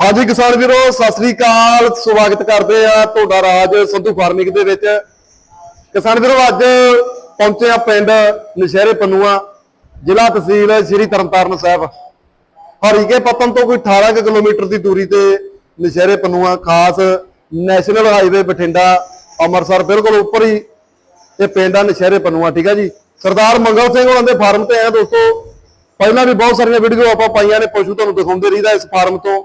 ਹਾਂਜੀ ਕਿਸਾਨ ਵੀਰੋ, ਸਤਿ ਸ੍ਰੀ ਅਕਾਲ। ਸਵਾਗਤ ਕਰਦੇ ਆ ਤੁਹਾਡਾ ਰਾਜ ਸੰਧੂ ਫਾਰਮਿੰਗ ਦੇ ਵਿੱਚ। ਕਿਸਾਨ ਵੀਰੋ, ਅੱਜ ਪਹੁੰਚੇ ਆ ਪਿੰਡ ਨਸ਼ਹਿਰੇ ਪੰਨੂਆ, ਜ਼ਿਲ੍ਹਾ ਤਹਿਸੀਲ ਸ੍ਰੀ ਤਰਨਤਾਰਨ ਸਾਹਿਬ। ਹਰੀਕੇ ਪਤਨ ਤੋਂ ਕੋਈ 18 ਕੁ ਕਿਲੋਮੀਟਰ ਦੀ ਦੂਰੀ ਤੇ ਨਸ਼ਹਿਰੇ ਪੰਨੂਆ, ਖਾਸ ਨੈਸ਼ਨਲ ਹਾਈਵੇ ਬਠਿੰਡਾ, ਅੰਮ੍ਰਿਤਸਰ, ਬਿਲਕੁਲ ਉੱਪਰ ਹੀ ਇਹ ਪਿੰਡ ਆ ਨਸ਼ਹਿਰੇ ਪੰਨੂਆ, ਠੀਕ ਆ ਜੀ? ਸਰਦਾਰ ਮੰਗਲ ਸਿੰਘ ਉਹਨਾਂ ਦੇ ਫਾਰਮ ਤੇ ਆਏ ਦੋਸਤੋ। ਪਹਿਲਾਂ ਵੀ ਬਹੁਤ ਸਾਰੀਆਂ ਵੀਡੀਓ ਆਪਾਂ ਪਾਈਆਂ ਨੇ, ਪਸ਼ੂ ਤੁਹਾਨੂੰ ਦਿਖਾਉਂਦੇ ਰਹੀਦਾ ਇਸ ਫਾਰਮ ਤੋਂ।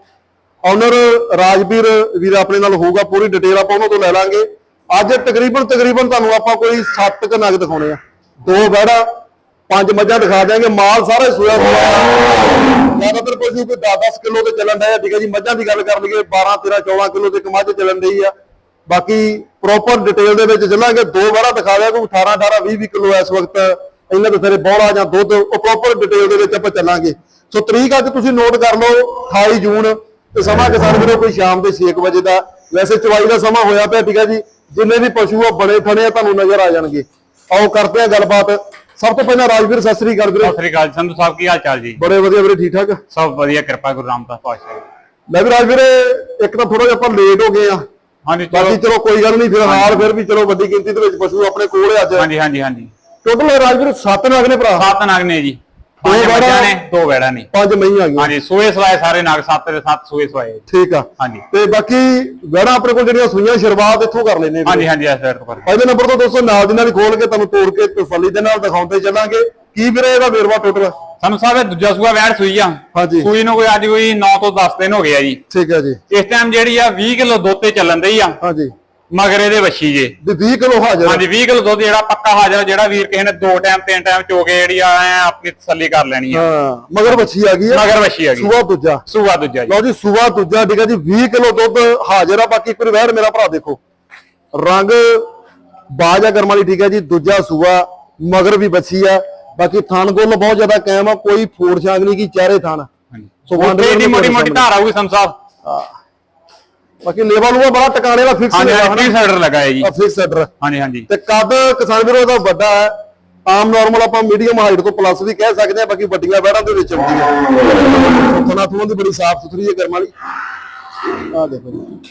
ਓਨਰ ਰਾਜਵੀਰ ਵੀਰ ਆਪਣੇ ਨਾਲ ਹੋਊਗਾ, ਪੂਰੀ ਡਿਟੇਲ ਆਪਾਂ ਉਹਨਾਂ ਤੋਂ ਲੈ ਲਾਂਗੇ। ਅੱਜ ਤਕਰੀਬਨ ਤਕਰੀਬਨ ਤੁਹਾਨੂੰ ਆਪਾਂ ਕੋਈ 7 ਕ ਨਗ ਦਿਖਾਉਣੇ ਆ। ਦੋ ਬੈੜਾ, ਪੰਜ ਮੱਝਾਂ ਦਿਖਾ ਦਿਆਂਗੇ, ਮਾਲ ਸਾਰਾ ਸੋਇਆ ਹੋਇਆ। ਜ਼ਿਆਦਾਤਰ ਪਸ਼ੂ ਕੋਈ 10-10 ਕਿਲੋ ਤੇ ਚੱਲਣ ਡਿਆ, ਠੀਕ ਹੈ ਜੀ, ਮੱਝਾਂ ਦੀ ਗੱਲ ਕਰ ਲਈਏ 12 13 14 ਕਿਲੋ ਤੇ ਇੱਕ ਮੱਝ ਚੱਲਣ ਡਈ ਆ। ਬਾਕੀ ਪ੍ਰੋਪਰ ਡਿਟੇਲ ਦੇ ਵਿੱਚ ਚੱਲਾਂਗੇ, ਦੋ ਵਾਰਾ ਦਿਖਾ ਦਿਆ, ਕੋਈ 18 18 20 20 ਕਿਲੋ ਇਸ ਵਕਤ ਇਹਨਾਂ ਦੇ ਸਾਰੇ ਬੋਲਾ ਜਾਂ ਦੁੱਧ, ਉਹ ਪ੍ਰੋਪਰ ਡਿਟੇਲ ਦੇ ਵਿੱਚ ਆਪਾਂ ਚੱਲਾਂਗੇ। ਸੋ ਤਰੀਕ ਅੱਜ ਤੁਸੀਂ ਨੋਟ ਕਰ ਲਓ 28 ਜੂਨ ਤੇ ਸਮਾਂ ਕਿਸਾਨ ਵੀਰੋ ਕੋਈ ਸ਼ਾਮ ਦੇ 6 ਵਜੇ ਦਾ ਵੈਸੇ ਚਵਾਈ ਦਾ ਸਮਾਂ ਹੋਇਆ ਪਿਆ ਠੀਕ ਹੈ ਜੀ। ਜਿੰਨੇ ਵੀ ਪਸ਼ੂ ਆ ਬੜੇ ਥਣੇ ਆ ਤੁਹਾਨੂੰ ਨਜ਼ਰ ਆ ਜਾਣਗੇ। ਆਓ ਕਰਦੇ ਆ ਗੱਲਬਾਤ। ਸਭ ਤੋਂ ਪਹਿਲਾਂ ਰਾਜਵੀਰ ਸਤਿ ਸ੍ਰੀ ਅਕਾਲ ਵੀਰੇ। ਸਤਿ ਸ੍ਰੀ ਅਕਾਲ ਸੰਧੂ ਸਾਹਿਬ ਕੀ ਹਾਲ ਚਾਲ ਜੀ? ਬੜੇ ਵਧੀਆ ਵੀਰੇ ਠੀਕ ਠਾਕ? ਸਭ ਵਧੀਆ ਕਿਰਪਾ ਗੁਰੂ ਰਾਮਦਾਸ ਪਾਤਸ਼ਾਹ। ਲੈ ਵੀ ਰਾਜ ਵੀਰੇ ਇੱਕ ਤਾਂ ਥੋੜਾ ਜਿਹਾ ਆਪਾਂ ਲੇਟ ਹੋ ਗਏ ਆ। ਹਾਂਜੀ ਬਾਕੀ ਚਲੋ ਕੋਈ ਗੱਲ ਨਹੀਂ ਫਿਲਹਾਲ ਫਿਰ ਵੀ ਚਲੋ ਵੱਡੀ ਗਿਣਤੀ ਦੇ ਵਿੱਚ ਪਸ਼ੂ ਆਪਣੇ ਕੋਲ ਆ ਅੱਜ। ਹਾਂਜੀ ਹਾਂਜੀ ਹਾਂਜੀ। ਟੋਟਲ ਰਾਜ ਵੀਰੇ 7 ਨਾਗ ਨੇ ਭਰਾ। ਸੱਤ ਨਾਗ ਨੇ ਜੀ। ਪੰਜ ਵੈੜਾਂ- ਨੇ। ਦੋ ਵੈੜਾਂ ਨੇ। ਪੰਜ ਮਹੀਂ ਆ ਗਈਆਂ। ਹਾਂਜੀ ਸੂਏ ਸਵਾਏ ਸਾਰੇ ਨਾਗ ਸੱਤ ਦੇ ਸੱਤ ਸੂਏ ਸਵਾਏ। ਠੀਕ ਆ। ਹਾਂਜੀ। ਤੇ ਬਾਕੀ ਵੜਾ ਆਪਣੇ ਕੋਲ ਜਿਹੜੀਆਂ ਸੂਈਆਂ ਸ਼ੁਰੂਆਤ ਇੱਥੋਂ ਕਰ ਲੈਨੇ ਹਾਂਜੀ ਹਾਂਜੀ ਇਸ ਸਾਈਡ ਤੋਂ ਕਰ ਪਹਿਲੇ ਨੰਬਰ ਤੋਂ ਦੋਸਤੋ ਨਾਲ ਦੀ ਨਾਲ ਹੀ ਖੋਲ ਕੇ ਤੁਹਾਨੂੰ ਤੋੜ ਕੇ ਤਸੱਲੀ ਦੇ ਨਾਲ ਦਿਖਾਉਂਦੇ ਚੱਲਾਂਗੇ। ਕੀ ਵੀਰੇ ਇਹਦਾ ਵੇਰਵਾ ਟੋਟਲ ਸਾਨੂੰ ਸਾਹਿਬ ਇਹ ਦੂਜਾ ਸੂਆ ਵੈੜ ਸੂਈ ਆ। ਹਾਂਜੀ। ਸੂਈ ਨੂੰ ਕੋਈ ਅੱਜ ਕੋਈ 9 ਤੋਂ 10 ਦਿਨ ਹੋ ਗਏ ਆ ਜੀ। ਠੀਕ ਹੈ ਜੀ। ਇਸ ਟਾਈਮ ਜਿਹੜੀ ਆ 20 ਕਿਲੋ ਦੁੱਧ ਤੇ ਚੱਲਣ ਦਈ ਆ। ਹਾਂਜੀ। ਮਗਰ ਇਹਦੇ ਵੱਛੀ ਜੇ। ਵੀ 20 ਕਿਲੋ ਹਾਜ਼ਰ ਹਾਂਜੀ 20 ਕਿਲੋ ਦੁੱਧ ਜਿਹੜਾ ਪੱਕਾ ਹਾਜ਼ਰ ਆ, ਜਿਹੜਾ ਵੀਰ ਕਿਸੇ ਨੇ ਦੋ ਟਾਈਮ ਤਿੰਨ ਟਾਈਮ ਚੋ ਕੇ ਜਿਹੜੀ ਆ ਐਂ ਆਪਣੀ ਤਸੱਲੀ ਕਰ ਲੈਣੀ ਆ। ਹਾਂ ਮਗਰ ਬੱਚੀ ਆ ਗਈ ਆ। ਮਗਰ ਵੱਛੀ ਆ ਗਈ। ਸੂਆ ਦੂਜਾ। ਸੂਆ ਦੂਜਾ ਜੀ। ਲਓ ਜੀ ਸੂਆ ਦੂਜਾ ਠੀਕ ਹੈ ਜੀ 20 ਕਿਲੋ ਦੁੱਧ ਹਾਜ਼ਰ ਆ। ਬਾਕੀ ਇੱਕ ਵਾਰੀ ਵਹਿਰ ਮੇਰਾ ਭਰਾ ਦੇਖੋ। ਰੰਗ ਬਾਜ ਆ ਕਰਮ ਵਾਲੀ ਠੀਕ ਹੈ ਜੀ ਦੂਜਾ ਸੂਆ ਮਗਰ ਵੀ ਬੱਚੀ ਆ। ਬਾਕੀ ਥਣ ਗੁੱਲ ਬਹੁਤ ਜ਼ਿਆਦਾ ਕਾਇਮ ਆ ਕੋਈ ਫੋੜ ਛਾਂਗ ਨਹੀਂ ਕੀ ਚਾਰੇ ਥਣ। ਹਾਂਜੀ। ਸੋ ਦੀ ਮੋਟੀ ਮੋਟੀ ਧਾਰ ਆਊਗੀ ਸੰਤ ਸਾਹਿਬ ਬਾਕੀ ਲੇਵਾ ਲੂਆ ਬੜਾ ਟਿਕਾਣੇ ਦਾ ਫਿਕਸ ਹਾਂਜੀ ਹਾਂਜੀ ਸਾਈਡਰ ਲਗਾ ਹੈ ਜੀ। ਫਿਕਸ ਸੈਟਰ ਹਾਂਜੀ ਹਾਂਜੀ। ਤੇ ਕੱਦ ਕਿਸਾਨ ਵੀਰੋ ਇਹਦਾ ਵੱਡਾ ਹੈ। ਆਮ ਨਾਰਮਲ ਆਪਾਂ ਮੀਡੀਅਮ ਹਾਈਟ ਤੋਂ ਪਲੱਸ ਵੀ ਕਹਿ ਸਕਦੇ ਆ ਬਾਕੀ ਵੱਡੀਆਂ ਬੈੜਾਂ ਦੇ ਵਿੱਚ ਆਉਂਦੀ ਹੈ। ਥਣਾ ਥੂਣ ਦੀ ਬੜੀ ਸਾਫ਼ ਸੁਥਰੀ ਹੈ ਵਾਲੀ। ਆ ਦੇਖੋ ਜੀ।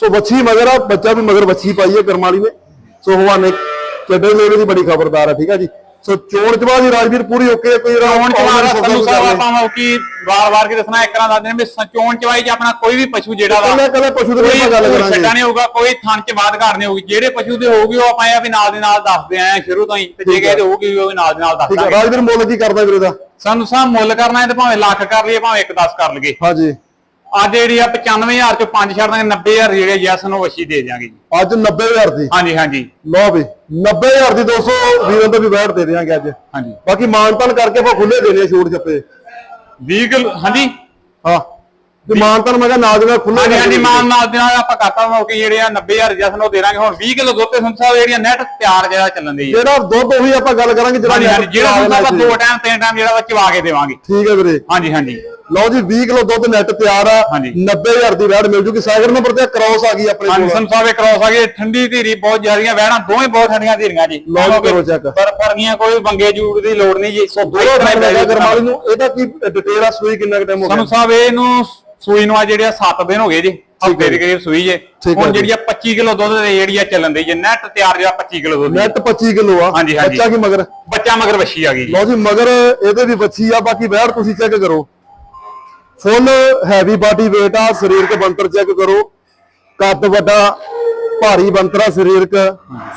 ਸੋ ਬੱਚੀ ਮਗਰ ਆ ਬੱਚਾ ਵੀ ਮਗਰ ਬੱਚੀ ਪਾਈ ਹੈ ਕਰਮ ਵਾਲੀ ਨੇ। ਸੋ ਹਵਾਨੇ ਚੱਡੇ ਮੇਲੇ ਦੀ ਬੜੀ ਖਬਰਦਾਰ ਹੈ ਠੀਕ ਹੈ ਜੀ। ਸੋ ਚੋਣ ਚਵਾ ਦੀ ਰਾਜਵੀਰ ਪੂਰੀ ਓਕੇ ਹੈ, ਕੋਈ ਚੋਣ ਚਵਾਈ ਕਰ ਆਪਾਂ ਉਹ ਕੀ ਵਾਰ-ਵਾਰ ਕੇ ਦੱਸਣਾ ਇੱਕ ਤਰ੍ਹਾਂ ਦੱਸਦੇ ਨੇ ਵੀ ਚੋਣ ਚਵਾਈ 'ਚ ਆਪਣਾ ਕੋਈ ਵੀ ਪਸ਼ੂ ਜਿਹੜਾ ਵਾ ਕੱਲੇ ਕੱਲੇ ਪਸ਼ੂ ਦੇ ਆਪਾਂ ਗੱਲ ਕਰਾਂਗੇ। ਛੱਡਾ ਨਹੀਂ ਹੋਊਗਾ ਕੋਈ ਥਣ 'ਚ ਬਾਦ ਘਾੜ ਨਹੀਂ ਹੋਊਗੀ ਜਿਹੜੇ ਪਸ਼ੂ ਦੇ ਹੋਊਗੀ ਉਹ ਆਪਾਂ ਇਹ ਵੀ ਨਾਲ ਦੇ ਨਾਲ ਦੱਸਦੇ ਆਂ ਸ਼ੁਰੂ ਤੋਂ ਹੀ ਤੇ ਜੇ ਠੀਕ ਹੈ। ਕਹਿੰਦੇ ਹੋਊਗੀ ਉਹ ਵੀ ਨਾਲ ਦੇ ਨਾਲ ਦੱਸ ਠੀਕ ਹੈ। ਦਾਂਗੇ ਰਾਜਵੀਰ ਮੁੱਲ ਕੀ ਕਰਦਾ ਵੀਰੇ ਦਾ? ਸਾਨੂੰ ਸਾਹਿਬ ਮੁੱਲ ਕਰਨਾ ਹੈ ਤੇ ਭਾਵੇਂ ਲੱਖ ਕਰ ਲਈਏ ਭਾਵੇਂ 1.10 ਕਰ ਲਈਏ। ਹਾਂਜੀ। ਅੱਜ ਜਿਹੜੀ ਆ 95000 ਚੋਂ 5 ਛੱਡ ਦਾਂਗੇ 90000 ਜਿਹੜੇ ਯੈਸ ਨੂੰ ਵਸ਼ੀ ਦੇ ਦਿਆਂਗੇ ਜੀ। ਅੱਜ 90000 ਦੀ? ਹਾਂਜੀ ਹਾਂਜੀ। ਲਓ ਵੀ 90000 ਦੀ 200 ਵੀਰਾਂ ਤੋਂ ਵੀ ਬੈਠ ਦੇ ਦਿਆਂਗੇ ਅੱਜ। ਹਾਂਜੀ। ਬਾਕੀ ਮਾਨਤਨ ਕਰਕੇ ਆਪਾਂ ਖੁੱਲੇ ਦੇਣੇ ਆ ਛੋਟ ਛੱਪੇ 20 ਕਿਲੋ ਹਾਂਜੀ। ਹਾਂ। ਮਾਨਤਨ ਮੈਂ ਕਿਹਾ ਨਾਲ ਦੀ ਨਾਲ ਖੁੱਲੇ ਹਾਂਜੀ ਹਾਂਜੀ ਮਾਨ ਨਾਲ ਦੇ ਨਾਲ ਆਪਾਂ ਕਰਤਾ ਹੋ ਕਿ ਜਿਹੜੇ ਆ 90000 ਜਸਨ ਉਹ ਦੇ ਦਾਂਗੇ ਹੁਣ 20 ਕਿਲੋ ਦੁੱਧ ਤੇ ਸਾਹਿਬ ਜਿਹੜੀਆਂ ਨੈਟ ਤਿਆਰ ਜਿਹੜਾ ਚੱਲਣ ਦੀ ਜਿਹੜਾ ਦੁੱਧ ਉਹੀ ਆਪਾਂ ਗੱਲ ਕਰਾਂਗੇ ਜਿਹੜਾ ਜਿਹੜਾ ਸਾਹਿਬ ਠੀਕ ਦੋ ਟਾਈਮ ਤਿੰਨ ਟਾਈਮ ਜਿਹੜਾ ਵਾ ਚਵਾ ਕੇ ਦੇਵਾਂਗੇ। ਹੈ ਵੀਰੇ। ਹਾਂਜੀ ਹਾਂਜੀ। ਲਓ ਜੀ 20 ਕਿਲੋ ਦੁੱਧ ਨੈਟ ਤਿਆਰ ਆ ਹਾਂਜੀ। 90000 ਦੀ ਵੈੜ ਮਿਲ ਜੂਗੀ ਸਾਈਡ ਨੰਬਰ ਤੇ ਕ੍ਰਾਸ ਆ ਗਈ ਆਪਣੇ ਹਾਂਜੀ ਕੋਲ। ਸੰਤ ਸਾਹਿਬ ਕਰਾਸ ਆ ਗਏ ਠੰਡੀ ਧੀਰੀ ਬਹੁਤ ਜ਼ਿਆਦੀਆਂ ਵਹਿਣਾ ਦੋਵੇਂ ਬਹੁਤ ਠੰਡੀਆਂ ਧੀਰੀਆਂ ਜੀ। ਲਓ ਕਰੋ check। ਪਰ ਪਰਨੀਆਂ ਕੋਈ ਬੰਗੇ ਜੂੜ ਦੀ ਲੋੜ ਨਹੀਂ ਜੀ। ਦੋ ਟਾਈਮ ਲੱਗਾ ਕਰਮਾਲੀ ਨੂੰ। ਇਹਦਾ ਕੀ ਡਿਟੇਲ ਆ? ਸੂਈ ਕਿੰਨਾ ਟਾਈਮ ਹੋ ਗਿਆ? ਸਾਹਿਬ ਇਹਨੂੰ ਸੂਈ ਨੂੰ ਆ ਜਿਹੜੇ ਆ 7 ਦਿਨ ਹੋ ਗਏ ਜੀ। ਹਫ਼ਤੇ ਦੇ ਕਰੀਬ ਸੂਈ ਜੇ। ਹੁਣ। ਜਿਹੜੀ ਆ 25 ਕਿਲੋ ਦੁੱਧ ਦੇ ਜਿਹੜੀ ਆ ਚੱਲਣ ਦੀ ਜੇ। ਨੈਟ ਤਿਆਰ ਜਿਹੜਾ 25 ਕਿਲੋ ਦੁੱਧ। ਨੈਟ 25 ਕਿਲੋ ਆ। ਹਾਂਜੀ, ਹਾਂਜੀ। ਬੱਚਾ ਕੀ ਮਗਰ? ਬੱਚਾ ਮਗਰ ਵਸ਼ੀ ਆ ਗਈ ਲਓ ਜੀ ਮਗਰ ਇਹਦੇ ਵੀ ਬੱਚੀ ਆ। ਬਾਕੀ ਵੈੜ ਤੁਸੀਂ ਚੈੱਕ ਕਰੋ। ਫੁੱਲ ਹੈਵੀ ਬਾਡੀ weight ਆ ਸਰੀਰਕ ਬੰਤਰ ਚੈੱਕ ਕਰੋ। ਕੱਦ ਵੱਡਾ ਭਾਰੀ ਬੰਤਰਾ ਸਰੀਰਕ।